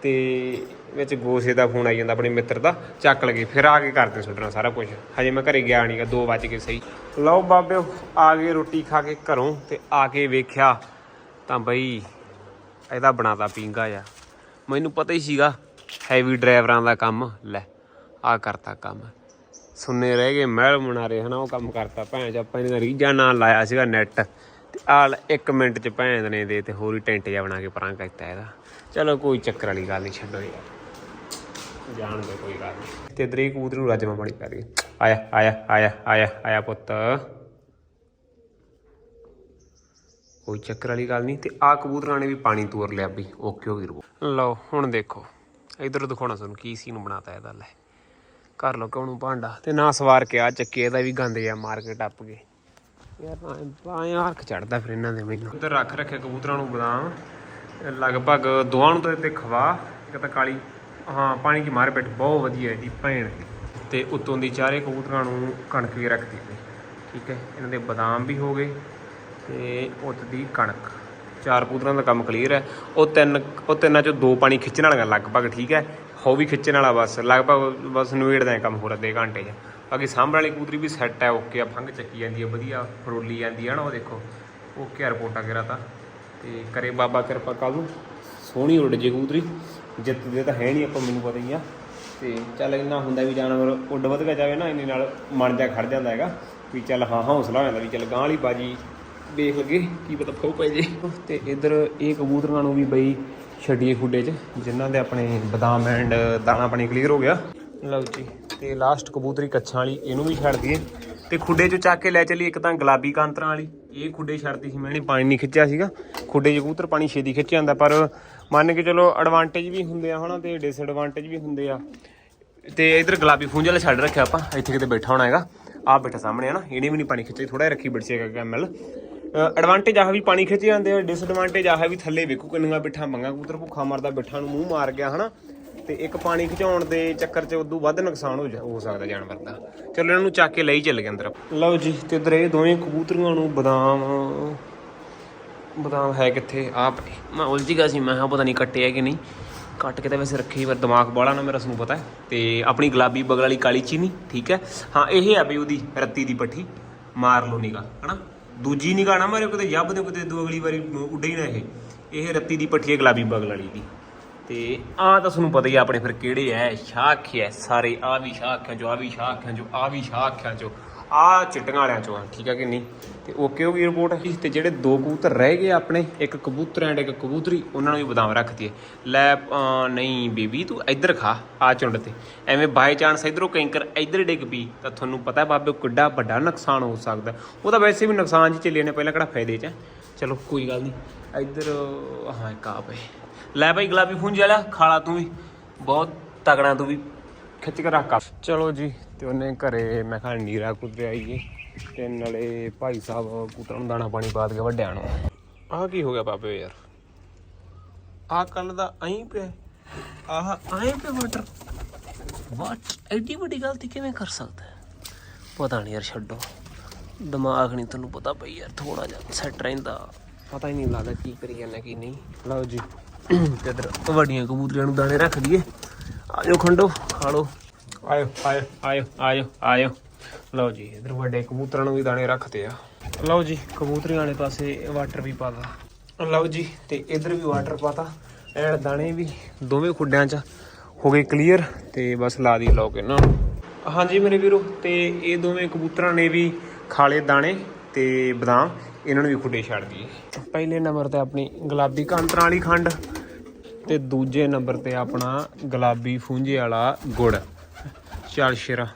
ਤੇ ਵਿੱਚ ਗੋਸੇ ਦਾ ਫੋਨ ਆਈ ਜਾਂਦਾ ਆਪਣੇ ਮਿੱਤਰ ਦਾ, ਚੱਕ ਲਗੇ, ਫਿਰ ਆ ਕੇ ਕਰਦੇ ਸੁੱਟਣਾ ਸਾਰਾ ਕੁਝ ਹਜੇ ਮੈਂ ਘਰੇ ਗਿਆ ਨਹੀਂਗਾ 2 ਵਜ ਕੇ ਸਹੀ। ਲਓ ਬਾਬੇ ਆ ਗਏ ਰੋਟੀ ਖਾ ਕੇ ਘਰੋਂ ਤੇ ਆ ਕੇ ਵੇਖਿਆ ਤਾਂ ਬਈ ਇਹਦਾ ਬਣਾਤਾ ਪੀਂਗਾ ਆ ਮੈਨੂੰ ਪਤਾ ਹੀ ਸੀਗਾ ਹੈਵੀ ਡਰਾਈਵਰਾਂ ਦਾ ਕੰਮ, ਲੈ। ਆ ਕਰਤਾ ਕੰਮ। ਸੁੰਨੇ ਰਹਿ ਗਏ, ਮਹਿਲ ਮਨਾਰੇ ਹਨਾ, ਉਹ ਕੰਮ ਕਰਤਾ ਭੈਣ ਚ ਆਪਾਂ ਇਹਨਾਂ ਰੀਜਾ ਨਾਲ ਲਾਇਆ ਸੀਗਾ ਨੈਟ ਤੇ ਆਲ 1 ਮਿੰਟ ਚ ਭੈਣ ਨੇ ਦੇ ਤੇ ਹੋਰ ਹੀ ਟੈਂਟ ਜਿਹਾ ਬਣਾ ਕੇ ਪਰਾਂ ਕਰਤਾ ਇਹਦਾ। ਚਲੋ ਕੋਈ ਚੱਕਰ ਵਾਲੀ ਗੱਲ ਨਹੀਂ, ਛੱਡੋ ਯਾਰ। ਜਾਣ ਦੇ ਕੋਈ ਗੱਲ ਨਹੀਂ। ਤੇ ਦਰੀ ਕਬੂਤਰ ਨੂੰ ਰਾਜਮਾ ਪਾਣੀ ਪੈ ਗਈ ਆਇਆ ਆਇਆ ਆਇਆ ਆਇਆ ਆਇਆ ਪੁੱਤ। ਕੋਈ ਚੱਕਰ ਵਾਲੀ ਗੱਲ ਨਹੀਂ, ਤੇ ਆ ਕਬੂਤਰਾਂ ਨੇ ਵੀ ਪਾਣੀ ਤੂਰ ਲਿਆ ਵੀ ਓਕੇ ਹੋ ਗਈ ਰੋ ਲਓ, ਹੁਣ ਦੇਖੋ। ਇਧਰ ਦਿਖਾਉਣਾ ਤੁਹਾਨੂੰ ਕੀ ਸੀਨ ਬਣਾਤਾ ਇਹਦਾ ਲੈ। ਕਰ ਲੋ ਕਿਉਂ ਨੂੰ ਭਾਂਡਾ ਤੇ ਨਾ ਸਵਾਰ ਕੇ ਆ ਚੱਕੇ, ਇਹਦਾ ਵੀ ਗੰਦ ਜਿਹਾ ਮਾਰ ਕੇ ਗਏ। ਯਾਰ ਆਏ ਹਰਖ ਚੜਦਾ ਫਿਰ ਇਹਨਾਂ ਦੇ ਮੈਨੂੰ। ਇੱਧਰ ਰੱਖ ਰੱਖੇ ਕਬੂਤਰਾਂ ਨੂੰ ਬਦਾਮ ਲਗਭਗ ਦੋਵਾਂ ਨੂੰ ਤਾਂ ਇੱਥੇ ਖਵਾ, ਇੱਕ ਤਾਂ ਕਾਲੀ, ਹਾਂ, ਪਾਣੀ ਦੀ ਮਾਰ ਬੈਠ ਬਹੁਤ ਵਧੀਆ ਇਹਦੀ ਭੈਣ ਦੀ ਤੇ ਉਤੋਂ ਦੀ ਚਾਰੇ ਕਬੂਤਰਾਂ ਨੂੰ ਕਣਕ ਵੀ ਰੱਖਦੀ ਹੈ ਠੀਕ ਹੈ, ਇਹਨਾਂ ਦੇ ਬਦਾਮ ਵੀ ਹੋ ਗਏ ਤੇ ਉੱਤ ਦੀ ਕਣਕ। ਚਾਰ ਕਬੂਤਰਾਂ ਦਾ ਕੰਮ ਕਲੀਅਰ ਹੈ। ਉਹ ਤਿੰਨ ਉਹ ਤਿੰਨਾਂ ਚੋਂ ਦੋ ਪਾਣੀ ਖਿੱਚਣ ਵਾਲੀਆਂ ਲਗਭਗ, ਠੀਕ ਹੈ। ਹੋ ਵੀ ਖਿੱਚਣ ਵਾਲਾ ਬਸ, ਲਗਭਗ ਬਸ ਨਵੇੜਦਾ ਹੈ ਕੰਮ ਹੋਰ ਅੱਧੇ ਘੰਟੇ 'ਚ। ਬਾਕੀ ਸਾਂਭਣ ਵਾਲੀ ਕੂਤਰੀ ਵੀ ਸੈੱਟ ਹੈ ਓਕੇ ਆ, ਫੰਗ ਚੱਕੀ ਜਾਂਦੀ ਹੈ ਵਧੀਆ ਫਰੋਲੀ ਜਾਂਦੀ ਹੈ ਨਾ ਉਹ ਦੇਖੋ। ਓਕੇ ਆ ਰਿਪੋਰਟਾਂ ਕਰਾ ਤਾਂ। ਤੇ ਕਰੇ ਬਾਬਾ ਕਿਰਪਾ ਕੱਲ ਨੂੰ ਸੋਹਣੀ ਉੱਡ ਜੇ ਕੂਤਰੀ ਜਿੱਤਦੇ ਤਾਂ ਹੈ ਨਹੀਂ ਆਪਾਂ, ਮੈਨੂੰ ਪਤਾ ਹੀ ਆ। ਤੇ ਚੱਲ ਇੰਨਾ ਹੁੰਦਾ ਵੀ ਜਾਨਵਰ ਉੱਡ ਵਧ ਕੇ ਜਾਵੇ ਨਾ, ਇੰਨੇ ਨਾਲ ਮਨ ਜਾ ਖੜ ਜਾਂਦਾ ਹੈਗਾ। ਵੀ ਚੱਲ ਹਾਂ ਹੌਸਲਾ ਹੋ ਜਾਂਦਾ ਵੀ ਚੱਲ ਗਾਂ ਵਾਲੀ ਬਾਜੀ ਦੇਖ ਲਗੇ ਕੀ ਪਤਾ ਫੋ ਪੈ ਜੇ। ਤੇ ਇਧਰ ਇਹ ਕਬੂਤਰਾਂ ਨੂੰ ਵੀ ਬਈ ਛੱਡੀਏ ਖੁੱਡੇ 'ਚ, ਜਿਨ੍ਹਾਂ ਦੇ ਆਪਣੇ ਬਦਾਮ ਐਂਡ ਦਾਣਾ ਪਾਣੀ ਕਲੀਅਰ ਹੋ ਗਿਆ। ਲਓ ਜੀ, ਤੇ ਲਾਸਟ ਕਬੂਤਰੀ ਕੱਛਾਂ ਵਾਲੀ, ਇਹਨੂੰ ਵੀ ਛੱਡ ਦਈਏ। ਤੇ ਖੁੱਡੇ 'ਚ ਚੱਕ ਕੇ ਲੈ ਚੱਲੀ ਇੱਕ ਤਾਂ ਗੁਲਾਬੀ ਕਾਂਤਰਾਂ ਵਾਲੀ। ਇਹ ਖੁੱਡੇ ਛੱਡਦੀ ਸੀ ਮੈਂ ਇਹਨੇ ਪਾਣੀ ਨਹੀਂ ਖਿੱਚਿਆ ਸੀਗਾ। ਖੁੱਡੇ 'ਚ ਕਬੂਤਰ ਪਾਣੀ ਛੇਦੀ ਖਿੱਚ ਜਾਂਦਾ, ਪਰ ਮੰਨ ਕੇ ਚਲੋ ਐਡਵਾਂਟੇਜ ਵੀ ਹੁੰਦੇ ਆ ਹਨਾ, ਤੇ ਡਿਸਐਡਵਾਂਟੇਜ ਵੀ ਹੁੰਦੇ ਆ। ਤੇ ਇਧਰ ਗੁਲਾਬੀ ਫੂੰਜ ਵਾਲਾ ਛੱਡ ਰੱਖਿਆ ਆਪਾਂ, ਇੱਥੇ ਕਿਤੇ ਬੈਠਾ ਹੋਣਾ ਹੈਗਾ। ਆਹ ਬੈਠਾ ਸਾਹਮਣੇ ਹੈ ਨਾ ਇਹਨੇ ਵੀ ਨਹੀਂ ਪਾਣੀ ਖਿੱਚੇ ਥੋੜਾ ਜਿਹਾ ਰੱਖੀ ਬਿੜਸੇ ਕਾ ਐਮਐਲ ਐਡਵਾਂਟੇਜ ਆਹ ਵੀ ਪਾਣੀ ਖਿੱਚ ਜਾਂਦੇ ਆ ਡਿਸਐਡਵਾਂਟੇਜ ਆਹ ਵੀ ਥੱਲੇ ਵੇਖੋ ਕਿੰਨੀਆਂ ਬਿਠਾ, ਮੰਗਾ ਕਬੂਤਰ ਭੁੱਖਾ ਮਰਦਾ ਬਿੱਠਾਂ ਨੂੰ ਮੂੰਹ ਮਾਰ ਗਿਆ, ਹਨਾ? ਤੇ ਇੱਕ ਪਾਣੀ ਖਿਚਾਉਣ ਦੇ ਚੱਕਰ 'ਚ ਉਦੋਂ ਵੱਧ ਨੁਕਸਾਨ ਹੋ ਜਾ- ਹੋ ਸਕਦਾ ਜਾਨਵਰ ਦਾ। ਚਲੋ, ਇਹਨਾਂ ਨੂੰ ਚੱਕ ਕੇ ਲਈ ਚੱਲ ਗਏ ਅੰਦਰ ਲਓ ਜੀ, ਤੇ ਇਧਰ ਇਹ ਦੋਵੇਂ ਕਬੂਤਰੀਆਂ ਨੂੰ ਬਦਾਮ ਬਦਾਮ ਹੈ ਕਿੱਥੇ? ਆ ਮੈਂ ਉਲਝੀ ਗਿਆ ਸੀ, ਮੈਂ ਕਿਹਾ ਪਤਾ ਨਹੀਂ ਕੱਟੇ ਹੈ ਕਿ ਨਹੀਂ। ਕੱਟ ਕੇ ਤਾਂ ਵੈਸੇ ਰੱਖੇ ਪਰ ਦਿਮਾਗ ਬਾਲਾ ਨਾ ਮੇਰਾ, ਤੁਹਾਨੂੰ ਪਤਾ ਹੈ। ਤੇ ਆਪਣੀ ਗੁਲਾਬੀ ਬਗਲ ਵਾਲੀ ਕਾਲੀ ਚੀਨੀ, ਠੀਕ ਹੈ? ਹਾਂ, ਇਹ ਹੈ ਵੀ ਉਹਦੀ ਰੱਤੀ ਦੀ ਪੱਠੀ। ਮਾਰ ਲਓ ਨਿਗਾ ਹਨਾ? ਦੂਜੀ ਨਿਗਾ ਨਾ ਮਾਰਿਓ ਕਿਤੇ ਜੱਬ ਦੇ ਕਿਤੇ ਦੋ ਅਗਲੀ ਵਾਰੀ ਉੱਡੇ ਹੀ ਨਾ ਇਹ। ਇਹ ਰੱਤੀ ਦੀ ਪੱਠੀ ਹੈ ਗੁਲਾਬੀ ਬਗਲ ਵਾਲੀ ਦੀ। ਤੇ ਆ ਤਾਂ ਤੁਹਾਨੂੰ ਪਤਾ ਹੀ ਆਪਣੇ ਫਿਰ ਕਿਹੜੇ ਐ, ਸ਼ਾਖ ਹੈ ਸਾਰੇ ਆ ਵੀ ਸ਼ਾਖਾਂ ਜੋ ਆ ਵੀ ਸ਼ਾਖਾਂ ਜੋ ਆ ਵੀ ਸ਼ਾਖਾਂ ਜੋ ਆ ਚਿੱਟੀਆਂ ਵਾਲਿਆਂ ਚੋਂ ਆ, ਠੀਕ ਆ ਕਿ ਨਹੀਂ? ਤੇ ਓਕੇ ਹੋ ਗਈ ਰਿਪੋਰਟ ਤੇ ਜਿਹੜੇ ਦੋ ਕਬੂਤਰ ਰਹਿ ਗਏ ਆਪਣੇ, ਇੱਕ ਕਬੂਤਰ ਐਂਡ ਇੱਕ ਕਬੂਤਰੀ, ਉਹਨਾਂ ਨੂੰ ਵੀ ਬਦਾਮ ਰੱਖਤੀ ਹੈ ਲੈ ਨਹੀਂ ਬੀਬੀ, ਤੂੰ ਇੱਧਰ ਖਾ, ਆ ਚੁੰਡ ਤੇ। ਐਵੇਂ ਬਾਈ ਚਾਂਸ ਇਧਰੋਂ ਕੈਂਕਰ ਇੱਧਰ ਡਿੱਗ ਪਈ, ਤਾਂ ਤੁਹਾਨੂੰ ਪਤਾ ਬਾਬੇ ਕਿੱਡਾ ਵੱਡਾ ਨੁਕਸਾਨ ਹੋ ਸਕਦਾ ਉਹ ਤਾਂ ਵੈਸੇ ਵੀ ਨੁਕਸਾਨ ਜੀ ਚੱਲੇ ਨੇ, ਪਹਿਲਾਂ ਕਿਹੜਾ ਫਾਇਦੇ ਚ ਹੈ। ਚਲੋ, ਕੋਈ ਗੱਲ ਨਹੀਂ। ਇੱਧਰ, ਹਾਂ, ਇੱਕ ਆ ਪਏ ਲੈ ਭਾਈ ਗੁਲਾਬੀ ਫੁੰਜ ਵਾਲਾ, ਖਾਲਾ ਤੂੰ ਵੀ। ਬਹੁਤ ਤਗੜਾ ਤੂੰ ਵੀ। ਖਿੱਚ ਕੇ ਰੱਖ ਚਲੋ ਜੀ ਤੇ ਉਹਨੇ ਘਰੇ ਮੈਂ ਕਿਹਾ ਨੀਰਾ ਕੁਦਰੇ ਆਈਏ ਤੇ ਨਾਲੇ ਭਾਈ ਸਾਹਿਬ ਕਬੂਤਰਾਂ ਨੂੰ ਦਾਣਾ ਪਾਣੀ ਪਾ ਕੇ ਵੱਡਿਆਂ ਨੂੰ। ਆਹ ਕੀ ਹੋ ਗਿਆ ਬਾਬੇ ਯਾਰ? ਆਹ ਕੱਲ ਦਾ ਅਹੀਂ ਪਿਆ। ਆਹ ਅਹੀਂ ਪਿਆ ਵਾਟਰ ਵਾਟ ਐਡੀ ਵੱਡੀ ਗਲਤੀ ਕਿਵੇਂ ਕਰ ਸਕਦਾ ਹੈ? ਪਤਾ ਨਹੀਂ ਯਾਰ ਛੱਡੋ। ਦਿਮਾਗ ਨਹੀਂ ਤੁਹਾਨੂੰ ਪਤਾ ਪਈ ਯਾਰ ਥੋੜਾ ਜਿਹਾ ਸੈੱਟ ਰਹਿੰਦਾ। ਪਤਾ ਹੀ ਨਹੀਂ ਲੱਗਦਾ ਕੀ ਕਰੀ ਜਾਂਦਾ ਕੀ ਨਹੀਂ। ਲਓ ਜੀ ਤੇ ਇਧਰ ਵੱਡੀਆਂ ਕਬੂਤਰੀਆਂ ਨੂੰ ਦਾਣੇ ਰੱਖ ਦਈਏ। ਆਜੋ ਖੰਡੋ ਖਾ ਲਓ। ਆਇਓ ਆਇਓ ਆਇਓ ਆਇਓ ਆਇਓ। ਲਓ ਜੀ, ਇਧਰ ਵੱਡੇ ਕਬੂਤਰਾਂ ਨੂੰ ਵੀ ਦਾਣੇ ਰੱਖਦੇ ਆ। ਲਓ ਜੀ ਕਬੂਤਰੀਆਂ ਵਾਲੇ ਪਾਸੇ ਵਾਟਰ ਵੀ ਪਾਤਾ ਲਓ ਜੀ, ਤੇ ਇਧਰ ਵੀ ਵਾਟਰ ਪਾਤਾ ਐਨ ਦਾਣੇ ਵੀ ਦੋਵੇਂ ਖੁੱਡਿਆਂ 'ਚ ਹੋ ਗਏ ਕਲੀਅਰ ਤੇ ਬਸ ਲਾ ਦੀ ਲੋਕ ਇਹਨਾਂ ਹਾਂਜੀ ਮੇਰੇ ਵੀਰੋ, ਤੇ ਇਹ ਦੋਵੇਂ ਕਬੂਤਰਾਂ ਨੇ ਵੀ ਖਾਲੇ ਦਾਣੇ ਤੇ ਬਦਾਮ। ਇਹਨਾਂ ਨੂੰ ਵੀ ਖੁੱਡੇ ਛੱਡ ਦਈਏ ਪਹਿਲੇ ਨੰਬਰ ਤੇ ਆਪਣੀ ਗੁਲਾਬੀ ਕਾਂਤਰਾਂ ਵਾਲੀ ਖੰਡ ਤੇ ਦੂਜੇ ਨੰਬਰ ਤੇ ਆਪਣਾ ਗੁਲਾਬੀ ਫੂੰਜੇ ਵਾਲਾ ਗੁੜ। ਚਾਲ ਸ਼ੇਰਾ।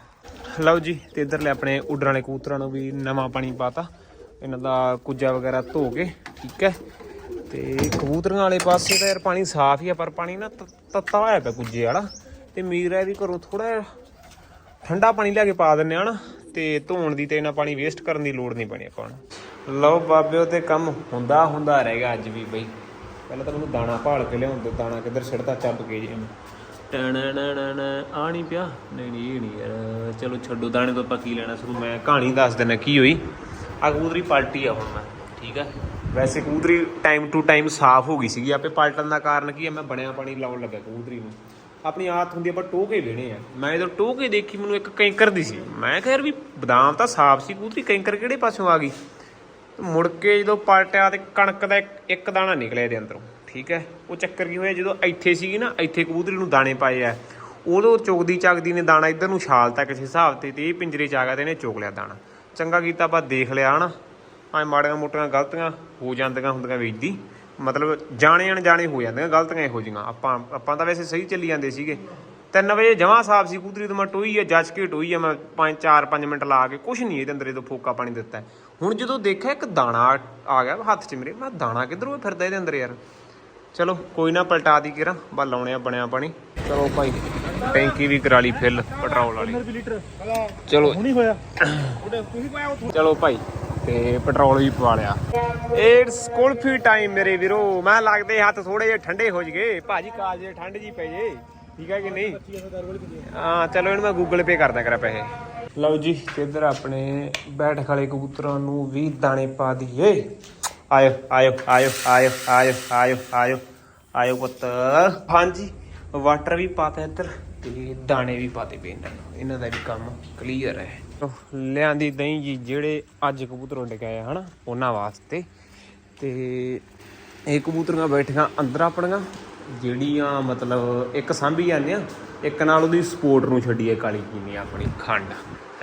ਲਓ ਜੀ, ਤੇ ਇਧਰਲੇ ਆਪਣੇ ਉੱਡਣ ਵਾਲੇ ਕਬੂਤਰਾਂ ਨੂੰ ਵੀ ਨਵਾਂ ਪਾਣੀ ਪਾਤਾ। ਇਹਨਾਂ ਦਾ ਕੁੱਜਾ ਵਗੈਰਾ ਧੋ ਕੇ, ਠੀਕ ਹੈ। ਤੇ ਕਬੂਤਰਾਂ ਵਾਲੇ ਪਾਸੇ ਤਾਂ ਯਾਰ ਪਾਣੀ ਸਾਫ਼ ਹੀ ਆ, ਪਰ ਪਾਣੀ ਨਾ ਤ- ਤੱਤਾ ਹੋਇਆ ਪਿਆ ਕੁੱਜੇ ਵਾਲਾ। ਤੇ ਮੀਰ ਹੈ ਵੀ ਘਰੋਂ ਥੋੜਾ ਠੰਡਾ ਪਾਣੀ ਲੈ ਕੇ ਪਾ ਦਿੰਨੇ ਆ ਨਾ, ਤੇ ਧੋਣ ਦੀ ਤੇ ਇਹਨਾਂ ਪਾਣੀ ਵੇਸਟ ਕਰਨ ਦੀ ਲੋੜ ਨਹੀਂ ਪੈਣੀ ਆਪਾਂ ਨੂੰ। ਲਓ ਬਾਬਿਓ, ਤੇ ਕੰਮ ਹੁੰਦਾ ਹੁੰਦਾ ਰਹੇਗਾ ਅੱਜ ਵੀ ਬਈ। ਪਹਿਲਾਂ ਤਾਂ ਮੈਨੂੰ ਦਾਣਾ ਭਾਲ ਕੇ ਲਿਆਉਣ ਦੇ ਦਾਣਾ ਕਿੱਧਰ ਛੱਡਦਾ ਚੱਬ ਕੇ ਜੀ ਟਣਣਣਣ। ਆ ਨਹੀਂ ਪਿਆ? ਨਹੀਂ ਨਹੀਂ, ਇਹ ਨਹੀਂ ਯਾਰ। ਚਲੋ ਛੱਡੋ, ਦਾਣੇ ਤੋਂ ਆਪਾਂ ਕੀ ਲੈਣਾ? ਸ਼ੁਰੂ ਮੈਂ ਕਹਾਣੀ ਦੱਸ ਦਿੰਦਾ, ਕੀ ਹੋਈ? ਆ ਕਬੂਤਰੀ ਪਲਟੀ ਆ ਹੁਣ ਮੈਂ, ਠੀਕ ਆ? ਵੈਸੇ ਕਬੂਤਰੀ ਟਾਈਮ ਟੂ ਟਾਈਮ ਸਾਫ਼ ਹੋ ਗਈ ਸੀਗੀ, ਆਪੇ ਪਲਟਣ ਦਾ ਕਾਰਨ ਕੀ ਹੈ ਮੈਂ ਬਣਿਆ ਪਾਣੀ ਲਾਉਣ ਲੱਗਾ ਕਬੂਤਰੀ ਨੂੰ। ਆਪਣੀ ਆਦਤ ਹੁੰਦੀ ਆਪਾਂ ਟੋਹ ਕੇ ਵੇਣੇ ਆ। ਮੈਂ ਜਦੋਂ ਟੋਹ ਕੇ ਦੇਖੀ, ਮੈਨੂੰ ਇੱਕ ਕੈਂਕਰ ਦੀ ਸੀ। ਮੈਂ ਕਿਹਾ ਯਾਰ ਵੀ ਬਦਾਮ ਤਾਂ ਸਾਫ਼ ਸੀ, ਕਬੂਤਰੀ ਕੈਂਕਰ ਕਿਹੜੇ ਪਾਸਿਓਂ ਆ ਗਈ? ਮੁੜ ਕੇ ਜਦੋਂ ਪਲਟਿਆ ਤੇ ਕਣਕ ਦਾ ਇੱਕ ਦਾਣਾ ਨਿਕਲਿਆ ਇਹਦੇ ਅੰਦਰੋਂ। ਠੀਕ ਹੈ? ਉਹ ਚੱਕਰ ਕੀ ਹੋਇਆ? ਜਦੋਂ ਇੱਥੇ ਸੀਗੀ ਨਾ, ਇੱਥੇ ਕਬੂਤਰੀ ਨੂੰ ਦਾਣੇ ਪਾਏ ਆ। ਉਦੋਂ ਚੁਗਦੀ ਚੱਕਦੀ ਨੇ ਦਾਣਾ ਇੱਧਰ ਨੂੰ ਛਾਲਤਾ ਕਿਸੇ ਹਿਸਾਬ ਤੇ ਤੇ ਇਹ ਪਿੰਜਰੇ 'ਚ ਆ ਗਿਆ ਤੇ ਇਹਨੇ ਚੁਗ ਲਿਆ ਦਾਣਾ। ਚੰਗਾ ਕੀਤਾ ਆਪਾਂ ਦੇਖ ਲਿਆ, ਹਨਾ? ਐ ਮਾੜੀਆਂ ਮੋਟੀਆਂ ਗਲਤੀਆਂ ਹੋ ਜਾਂਦੀਆਂ ਹੁੰਦੀਆਂ ਵੇਚਦੀ ਮਤਲਬ ਜਾਣੇ ਅਣਜਾਣੇ ਹੋ ਜਾਂਦੀਆਂ, ਗਲਤੀਆਂ ਇਹੋ ਜਿਹੀਆਂ। ਆਪਾਂ ਆਪਾਂ ਤਾਂ ਵੈਸੇ ਸਹੀ ਚੱਲੀ ਜਾਂਦੇ ਸੀਗੇ। 3 ਵਜੇ ਜਮਾਂ ਸਾਫ਼ ਸੀ ਕੂਤਰੀ ਤੋਂ ਮੈਂ ਟੋਈ ਆ, ਜੱਜ ਕੇ ਟੋਈ ਆ, ਮੈਂ 5 4 5 ਮਿੰਟ ਲਾ ਕੇ ਕੁਛ ਨਹੀਂ ਇਹਦੇ ਅੰਦਰ ਇਹਦੋਂ ਫੋਕਾ ਪਾਣੀ ਦਿੱਤਾ। ਹੁਣ ਜਦੋਂ ਦੇਖਿਆ ਇੱਕ ਦਾਣਾ ਆ ਗਿਆ ਹੱਥ 'ਚ ਮੇਰੇ, ਮੈਂ ਦਾਣਾ ਕਿੱਧਰੋਂ ਫਿਰਦਾ ਇਹਦੇ ਅੰਦਰ ਯਾਰ? ਚਲੋ ਕੋਈ ਨਾ ਪਲਟਾ ਦੀ ਕਿਰਾ ਬਾ ਲਾਉਣੇ ਆ ਬਣਿਆ ਪਾਣੀ। ਚਲੋ ਭਾਈ ਟੈਂਕੀ ਵੀ ਕਰਾ ਲਈ ਫਿਲ ਪੈਟਰੋਲ ਵਾਲੀ। ਚਲੋ। ਨਹੀਂ ਹੋਇਆ। ਚਲੋ ਭਾਈ ਤੇ ਪੈਟਰੋਲ ਵੀ ਪਵਾ ਲਿਆ। ਇਟਸ ਕੁਲਫੀ ਟਾਈਮ ਮੇਰੇ ਵੀਰੋ ਮੈਂ ਲੱਗਦੇ ਹੱਥ ਥੋੜੇ ਜਿਹੇ ਠੰਡੇ ਹੋ ਜਗੇ ਭਾਜੀ ਕਾਜ ਜੇ ਠੰਡ ਜੀ ਪੈ ਜੇ। ਠੀਕ ਹੈ ਕਿ ਨਹੀਂ? ਹਾਂ ਚਲੋ ਇਹਨੂੰ ਮੈਂ ਗੂਗਲ ਪੇ ਕਰਦਾ ਕਰਾਂ ਪੈਸੇ। ਲਓ ਜੀ ਇੱਧਰ ਆਪਣੇ ਬੈਠ ਖਾਲੇ ਕਬੂਤਰਾਂ ਨੂੰ ਵੀ ਦਾਣੇ ਪਾ ਦਈਏ। ਆਇਓ ਆਇਓ ਆਇਓ ਆਇਓ ਆਇਓ ਆਇਓ ਆਇਓ ਆਇਓ ਪੁੱਤ। ਹਾਂਜੀ ਵਾਟਰ ਵੀ ਪਾਤਾ ਇੱਧਰ ਤੇ ਦਾਣੇ ਵੀ ਪਾਤੇ ਪਏ ਇਹਨਾਂ ਨੂੰ। ਇਹਨਾਂ ਦਾ ਵੀ ਕੰਮ ਕਲੀਅਰ ਹੈ। ਲਿਆਂਦੀ ਦਹੀਂ ਜੀ, ਜਿਹੜੇ ਅੱਜ ਕਬੂਤਰ ਉੱਡ ਗਏ ਆ, ਹਨਾ, ਉਹਨਾਂ ਵਾਸਤੇ। ਤੇ ਇਹ ਕਬੂਤਰੀਆਂ ਬੈਠੀਆਂ ਅੰਦਰ ਆਪਣੀਆਂ, ਜਿਹੜੀਆਂ ਮਤਲਬ ਇੱਕ ਸਾਂਭੀ ਜਾਂਦੇ ਆ ਇੱਕ ਨਾਲ ਉਹਦੀ ਸਪੋਰਟ ਨੂੰ ਛੱਡੀਏ ਕਾਲੀ ਕੀਨੀ ਆਪਣੀ ਖੰਡ,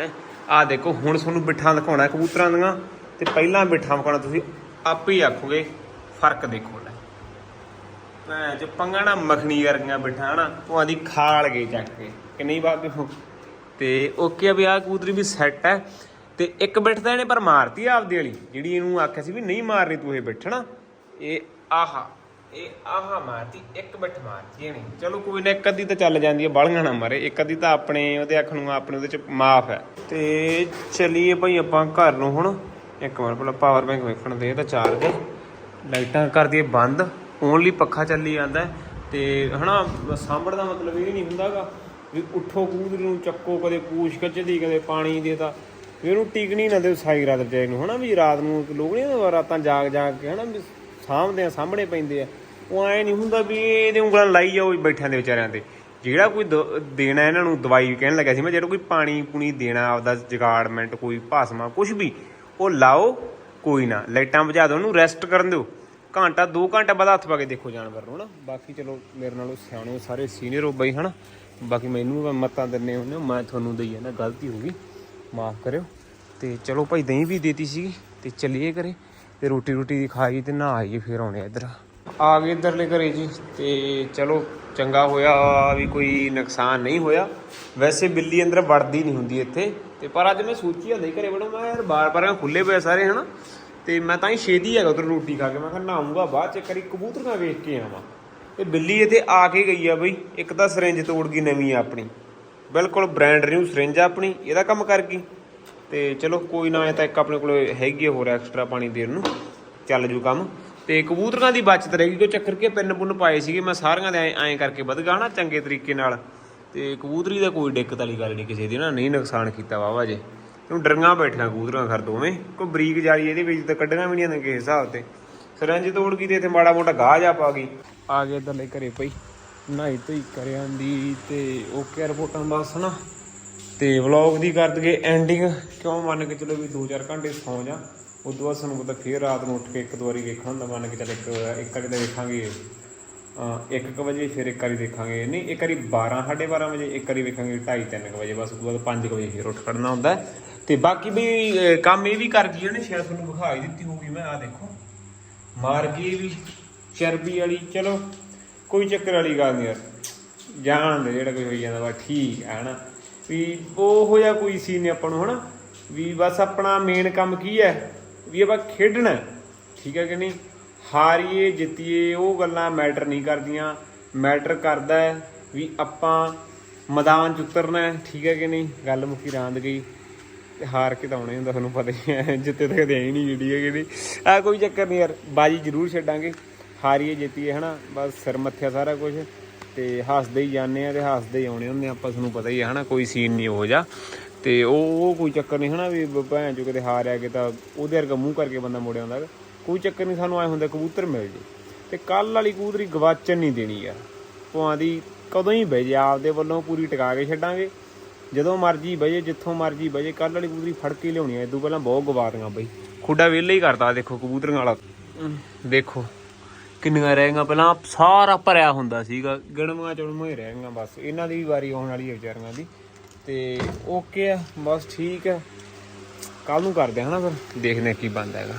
ਹੈ। ਆ ਦੇਖੋ, ਹੁਣ ਤੁਹਾਨੂੰ ਬਿਠਾਂ ਦਿਖਾਉਣਾ ਕਬੂਤਰਾਂ ਦੀਆਂ, ਤੇ ਪਹਿਲਾਂ ਬਿਠਾਂ ਵਿਖਾਉਣਾ ਤੁਸੀਂ ਆਪੇ ਹੀ ਆਖੋਗੇ, ਫ਼ਰਕ ਦੇਖੋ ਲੈ। ਮੈਂ ਜੋ ਪੰਗਣਾ ਮੱਖਣੀ ਵਰਗੀਆਂ ਬਿਠਾ ਨਾ, ਉਹ ਆਦੀ ਖਾਲ ਗਏ ਚੱਕ ਕੇ, ਕਿ ਨਹੀਂ ਬਾਬੇ ਤੇ ਓਕੇ ਆ ਵੀ ਆ ਕਬੂਤਰੀ ਵੀ ਸੈੱਟ ਹੈ, ਤੇ ਇੱਕ ਬਿੱਠ ਤਾਂ ਇਹਨੇ ਪਰ ਮਾਰਤੀ ਆਪਦੀ ਵਾਲੀ, ਜਿਹੜੀ ਇਹਨੂੰ ਆਖਿਆ ਸੀ ਵੀ ਨਹੀਂ ਮਾਰਨੀ ਤੂੰ ਇਹ ਬਿੱਠਣਾ ਇਹ ਆਹਾ ਇਹ ਆਹਾ ਮਾਰਤੀ, ਇੱਕ ਬਿੱਠ ਮਾਰਤੀ ਇਹਨੇ। ਚਲੋ ਕੋਈ ਨਾ, ਇੱਕ ਅੱਧੀ ਤਾਂ ਚੱਲ ਜਾਂਦੀ ਹੈ, ਬਾਲੀਆਂ ਨਾ ਮਾਰੇ, ਇੱਕ ਅੱਧੀ ਤਾਂ ਆਪਣੇ ਉਹਦੇ ਅੱਖ ਨੂੰ, ਆਪਣੇ ਉਹਦੇ ਚ ਮਾਫ ਹੈ। ਤੇ ਚਲੀਏ ਭਾਈ ਆਪਾਂ ਘਰ ਨੂੰ ਹੁਣ। ਇੱਕ ਮਿੰਟ ਪਹਿਲਾਂ ਪਾਵਰ ਬੈਂਕ ਵੇਖਣ ਦੇ ਇਹ ਤਾਂ ਚਾਰਜ ਲਾਈਟਾਂ ਕਰ ਦਈਏ ਬੰਦ ਓਨਲੀ ਪੱਖਾ ਚੱਲੀ ਜਾਂਦਾ ਹੈ। ਤੇ ਹਨਾ ਸਾਂਭਣ ਦਾ ਮਤਲਬ ਇਹ ਨਹੀਂ ਹੁੰਦਾਗਾ ਵੀ ਉੱਠੋ ਕੂਦ ਨੂੰ, ਚੱਕੋ ਕਦੇ ਪੂਛ ਕੱਚਦੀ, ਕਦੇ ਪਾਣੀ ਦੇ ਤਾਂ। ਵੀ ਇਹਨੂੰ ਟਿਕਣੀ ਨਾ ਦੇ ਸਾਈ ਰਾਤ ਵਿਚਾਰੇ ਨੂੰ, ਹਨਾ ਵੀ ਰਾਤ ਨੂੰ ਲੋਕ ਨਹੀਂ ਰਾਤਾਂ ਜਾਗ ਜਾਗ ਕੇ, ਹਨਾ ਵੀ ਸਾਂਭਦੇ ਆ ਸਾਹਮਣੇ ਪੈਂਦੇ ਆ। ਉਹ ਐ ਨਹੀਂ ਹੁੰਦਾ ਵੀ ਇਹਦੇ ਉਂਗਲਾਂ ਲਾਈ ਜਾਓ ਬੈਠਿਆਂ ਦੇ ਵਿਚਾਰਿਆਂ ਤੇ। ਜਿਹੜਾ ਕੋਈ ਦ- ਦੇਣਾ ਇਹਨਾਂ ਨੂੰ, ਦਵਾਈ ਕਹਿਣ ਲੱਗਾ ਸੀ ਮੈਂ, ਜਿਹੜਾ ਕੋਈ ਪਾਣੀ ਪੂਣੀ ਦੇਣਾ, ਆਪਦਾ ਜਗਾੜਮੈਂਟ, ਕੋਈ ਭਾਸਮਾ ਕੁਝ ਵੀ ਉਹ ਲਾਓ ਕੋਈ ਨਾ। ਲਾਈਟਾਂ ਬੁਝਾ ਦਿਓ ਉਹਨੂੰ ਰੈਸਟ ਕਰਨ ਦਿਓ। ਘੰਟਾ 2 ਘੰਟਾ ਬਾਅਦ ਹੱਥ ਪਾ ਕੇ ਦੇਖੋ ਜਾਨਵਰ ਨੂੰ ਨਾ। ਬਾਕੀ ਚਲੋ ਮੇਰੇ ਨਾਲੋਂ ਸਿਆਣੇ ਸਾਰੇ ਸੀਨੀਅਰ ਹੋ ਬਈ ਹਨਾ? ਬਾਕੀ ਮੈਨੂੰ ਮਤਾਂ ਦਿੰਨੇ ਹੁੰਦੇ ਹੋ, ਮੈਂ ਤੁਹਾਨੂੰ ਦਈ ਨਾ ਗਲਤੀ ਹੋ ਗਈ। ਮਾਫ ਕਰਿਓ। ਤੇ ਚਲੋ ਭਾਈ ਦਹੀਂ ਵੀ ਦੇਤੀ ਸੀ ਤੇ ਚੱਲੀਏ ਕਰੇ ਤੇ ਰੋਟੀ ਰੋਟੀ ਦੀ ਖਾਈ ਤੇ ਨਾ ਆਈਏ ਫਿਰ ਆਉਣੇ ਆ ਇੱਧਰ। ਆ ਗਏ ਇੱਧਰਲੇ ਘਰੇ ਜੀ ਤੇ ਚਲੋ ਚੰਗਾ ਹੋਇਆ ਵੀ ਕੋਈ ਨੁਕਸਾਨ ਨਹੀਂ ਹੋਇਆ। ਵੈਸੇ ਬਿੱਲੀ ਅੰਦਰ ਵੜਦੀ ਨਹੀਂ ਹੁੰਦੀ ਇੱਥੇ। ਤੇ ਪਰ ਅੱਜ ਮੈਂ ਸੋਚੀ ਹੰਦਾ ਹੀ ਘਰੇ ਵੜੋ ਮੈਂ ਯਾਰ ਬਾਰ ਬਾਰ ਖੁੱਲੇ ਪਏ ਸਾਰੇ, ਹਨਾ? ਤੇ ਮੈਂ ਤਾਂ ਹੀ ਛੇਦੀ ਹੈਗਾ ਉਧਰ ਰੋਟੀ ਖਾ ਕੇ, ਮੈਂ ਕਿਹਾ ਨਹਾਉਂਗਾ ਬਾਅਦ ਚ ਕਰੀ ਕਬੂਤਰਾਂ ਵੇਖ ਕੇ ਆਵਾਂ। ਇਹ ਬਿੱਲੀ ਇੱਥੇ ਆ ਕੇ ਗਈ ਆ ਬਈ, ਇੱਕ ਤਾਂ ਸਰਿੰਜ ਤੋੜ ਗਈ ਨਵੀਂ ਆ ਆਪਣੀ। ਬਿਲਕੁਲ ਬ੍ਰਾਂਡ ਨਿਊ ਸਰਿੰਜ ਆ ਆਪਣੀ, ਇਹਦਾ ਕੰਮ ਕਰ ਗਈ। ਤੇ ਚਲੋ ਕੋਈ ਨਾ ਐ ਤਾਂ ਇੱਕ ਆਪਣੇ ਕੋਲ ਹੈਗੀ ਆ ਹੋਰ ਐਕਸਟਰਾ ਪਾਣੀ ਦੇਣ ਨੂੰ, ਚੱਲ ਜੂ ਕੰਮ। ਤੇ ਕਬੂਤਰਾਂ ਦੀ ਬਚਤ ਰਹੇਗੀ ਕਿ ਚੱਕਰ ਕੇ ਪਿੰਨ ਪੁੰਨ ਪਾਏ ਸੀਗੇ, ਮੈਂ ਸਾਰਿਆਂ ਦੇ ਐਂ ਐਂ ਕਰਕੇ ਵਧਗਾ ਨਾ ਚੰਗੇ ਤਰੀਕੇ ਨਾਲ। ਤੇ ਕਬੂਤਰੀ ਦਾ ਕੋਈ ਦਿੱਕਤ ਵਾਲੀ ਗੱਲ ਨਹੀਂ ਕਿਸੇ ਦੀ ਨਾ ਨਹੀਂ ਨੁਕਸਾਨ ਕੀਤਾ ਵਾਵਾ ਜੇ। ਤੂੰ ਡਰੀਆਂ ਬੈਠੀਆਂ ਕਬੂਤਰਾਂ ਖਰ ਦੋਵੇਂ, ਕੋਈ ਬਰੀਕ ਜਾਲੀ ਇਹਦੇ ਵਿੱਚ ਤਾਂ ਕੱਢਣਾ ਵੀ ਨਹੀਂ ਆਉਂਦਾ ਕਿਸੇ ਹਿਸਾਬ ਤੇ। ਸਰੰਜ ਤੋੜ ਗਈ ਤੇ ਇੱਥੇ ਮਾੜਾ ਮੋਟਾ ਗਾਹ ਜਾ ਪਾ ਗਈ। ਆ ਗਏ ਇੱਧਰਲੇ ਘਰੇ ਪਈ ਨਹਾਈ ਧੋਈ ਕਰਿਆਂ ਦੀ ਤੇ ਓਕੇ ਰਿਪੋਰਟਾਂ ਬਸ ਨਾ ਤੇ ਵਲੌਗ ਦੀ ਕਰ ਦਈਏ ਐਂਡਿੰਗ ਕਿਉਂ ਮੰਨ ਕੇ ਚਲੋ ਵੀ 2-4 ਘੰਟੇ ਸੌਂ ਜਾ। ਉਦੋਂ ਬਾਅਦ ਸਾਨੂੰ ਪਤਾ ਫੇਰ ਰਾਤ ਨੂੰ ਉੱਠ ਕੇ ਇੱਕ ਦੋ ਵਾਰੀ ਵੇਖਣਾ ਹੁੰਦਾ, ਮੰਨ ਕੇ ਚੱਲ ਇੱਕ ਇੱਕ ਘੰਟੇ ਦਾ ਵੇਖਾਂਗੇ। ਅਹ ਇੱਕ ਕੁ ਵਜੇ ਫਿਰ ਇੱਕ ਵਾਰੀ ਦੇਖਾਂਗੇ। ਨਹੀਂ, ਇੱਕ ਵਾਰੀ 12 12:30 ਵਜੇ, ਇੱਕ ਵਾਰੀ ਵੇਖਾਂਗੇ 2:30 3 ਵਜੇ। ਬਸ ਉਦੋਂ ਬਾਅਦ 5 ਵਜੇ ਫਿਰ ਉੱਠ ਖੜਨਾ ਹੁੰਦਾ ਹੈ। ਤੇ ਬਾਕੀ ਵੀ ਕੰਮ ਇਹ ਵੀ ਕਰ ਗਈ ਉਹਨੇ, ਸ਼ਾਇਦ ਤੁਹਾਨੂੰ ਵਿਖਾਈ ਦਿੱਤੀ ਹੋਊਗੀ ਮੈਂ ਆ ਦੇਖੋ। ਮਾਰ ਗਈ ਵੀ, ਚਰਬੀ ਵਾਲੀ, ਚਲੋ, ਕੋਈ ਚੱਕਰ ਵਾਲੀ ਗੱਲ ਨਹੀਂ ਯਾਰ। ਜਾਣਦੇ ਜਿਹੜਾ ਕੋਈ ਹੋਈ ਜਾਂਦਾ ਵਾ ਠੀਕ ਹੈ, ਹਨਾ। ਵੀ ਉਹ ਜਿਹਾ ਕੋਈ ਸੀ ਨਹੀਂ ਆਪਾਂ ਨੂੰ, ਹਨਾ। ਵੀ ਬਸ ਆਪਣਾ ਮੇਨ ਕੰਮ ਕੀ ਹੈ? ਵੀ ਆਪਾਂ ਖੇਡਣਾ ਠੀਕ ਹੈ ਕਿ ਨਹੀਂ? ਹਾਰੀਏ ਜਿੱਤੀਏ ਉਹ ਗੱਲਾਂ ਮੈਟਰ ਨਹੀਂ ਕਰਦੀਆਂ। ਮੈਟਰ ਕਰਦਾ ਹੈ ਵੀ ਆਪਾਂ ਮੈਦਾਨ ਚ ਉਤਰਨਾ ਠੀਕ ਹੈ ਕਿ ਨਹੀਂ? ਗੱਲ ਮੁੱਕੀ ਰਾਂਦ ਗਈ। ਤੇ ਹਾਰ ਕੇ ਤਾਂ ਆਉਣਾ ਹੀ ਹੁੰਦਾ ਤੁਹਾਨੂੰ ਪਤਾ ਹੀ ਹੈ। ਜਿੱਤੇ ਤਾਂ ਕਦੇ ਆਈ ਨਹੀਂ ਜਿਹੜੀ ਹੈ ਕਿ ਆ ਕੋਈ ਚੱਕਰ ਨਹੀਂ ਯਾਰ ਬਾਜੀ ਜ਼ਰੂਰ ਛੱਡਾਂਗੇ। ਹਾਰੀਏ ਜਿੱਤੀਏ ਹਨਾ? ਬਸ ਸਿਰ ਮੱਥਿਆ ਸਾਰਾ ਕੁਝ ਤੇ ਹੱਸਦੇ ਹੀ ਜਾਂਦੇ ਆ ਤੇ ਹੱਸਦੇ ਹੀ ਆਉਣੇ ਹੁੰਦੇ ਆ, ਆਪਾਂ ਤੁਹਾਨੂੰ ਪਤਾ ਹੀ ਹੈ ਹਨਾ? ਕੋਈ ਸੀਨ ਨਹੀਂ ਹੋ ਜਾ ਤੇ ਉਹ ਉਹ ਕੋਈ ਚੱਕਰ ਨਹੀਂ ਹਨਾ? ਵੀ ਭੈਣ ਚੋ ਕਿਤੇ ਹਾਰਿਆ ਕਿ ਤਾਂ ਉਹਦੇ ਵਰਗਾ ਮੂੰਹ ਕਰਕੇ ਬੰਦਾ ਮੁੜ ਆਉਂਦਾ ਕੋਈ ਚੱਕਰ ਨਹੀਂ, ਸਾਨੂੰ ਆਏ ਹੁੰਦਾ ਕਬੂਤਰ ਮਿਲ ਜੇ। ਤੇ ਕੱਲ ਵਾਲੀ ਕਬੂਤਰੀ ਗਵਾਚਣ ਨਹੀਂ ਦੇਣੀ ਯਾਰ। ਭਾਂ ਦੀ ਕਦੋਂ ਹੀ ਬਹਿ ਜੇ, ਆਪਦੇ ਵੱਲੋਂ ਪੂਰੀ ਟਿਕਾ ਕੇ ਛੱਡਾਂਗੇ। ਜਦੋਂ ਮਰਜ਼ੀ ਬਜੇ ਜਿੱਥੋਂ ਮਰਜ਼ੀ ਬਜੇ ਕੱਲ ਵਾਲੀ ਕਬੂਤਰੀ ਫੜ ਕੇ ਲਿਆਉਣੀ ਐ ਇਦੋਂ ਪਹਿਲਾਂ ਬਹੁਤ ਗਵਾਤੀਆਂ ਬਈ। ਖੁੱਡਾ ਵਿਹਲਾ ਹੀ ਕਰਦਾ, ਦੇਖੋ ਕਬੂਤਰੀਆਂ ਵਾਲਾ। ਦੇਖੋ, ਕਿੰਨੀਆਂ ਰਹਿ ਗਈਆਂ ਪਹਿਲਾਂ ਸਾਰਾ ਭਰਿਆ ਹੁੰਦਾ ਸੀਗਾ। ਗਣਮੀਆਂ ਚੁਣਮੀਆਂ ਹੀ ਰਹਿ ਗਈਆਂ ਬਸ। ਇਹਨਾਂ ਦੀ ਵੀ ਵਾਰੀ ਆਉਣ ਵਾਲੀ ਹੈ ਵਿਚਾਰੀਆਂ ਦੀ। ਤੇ ਓਕੇ ਆ, ਬਸ ਠੀਕ ਆ। ਕੱਲ ਨੂੰ ਕਰਦੇ ਹਾਂ ਨਾ ਫਿਰ। ਦੇਖਦੇ ਹਾਂ ਕੀ ਬਣਦਾ ਹੈਗਾ।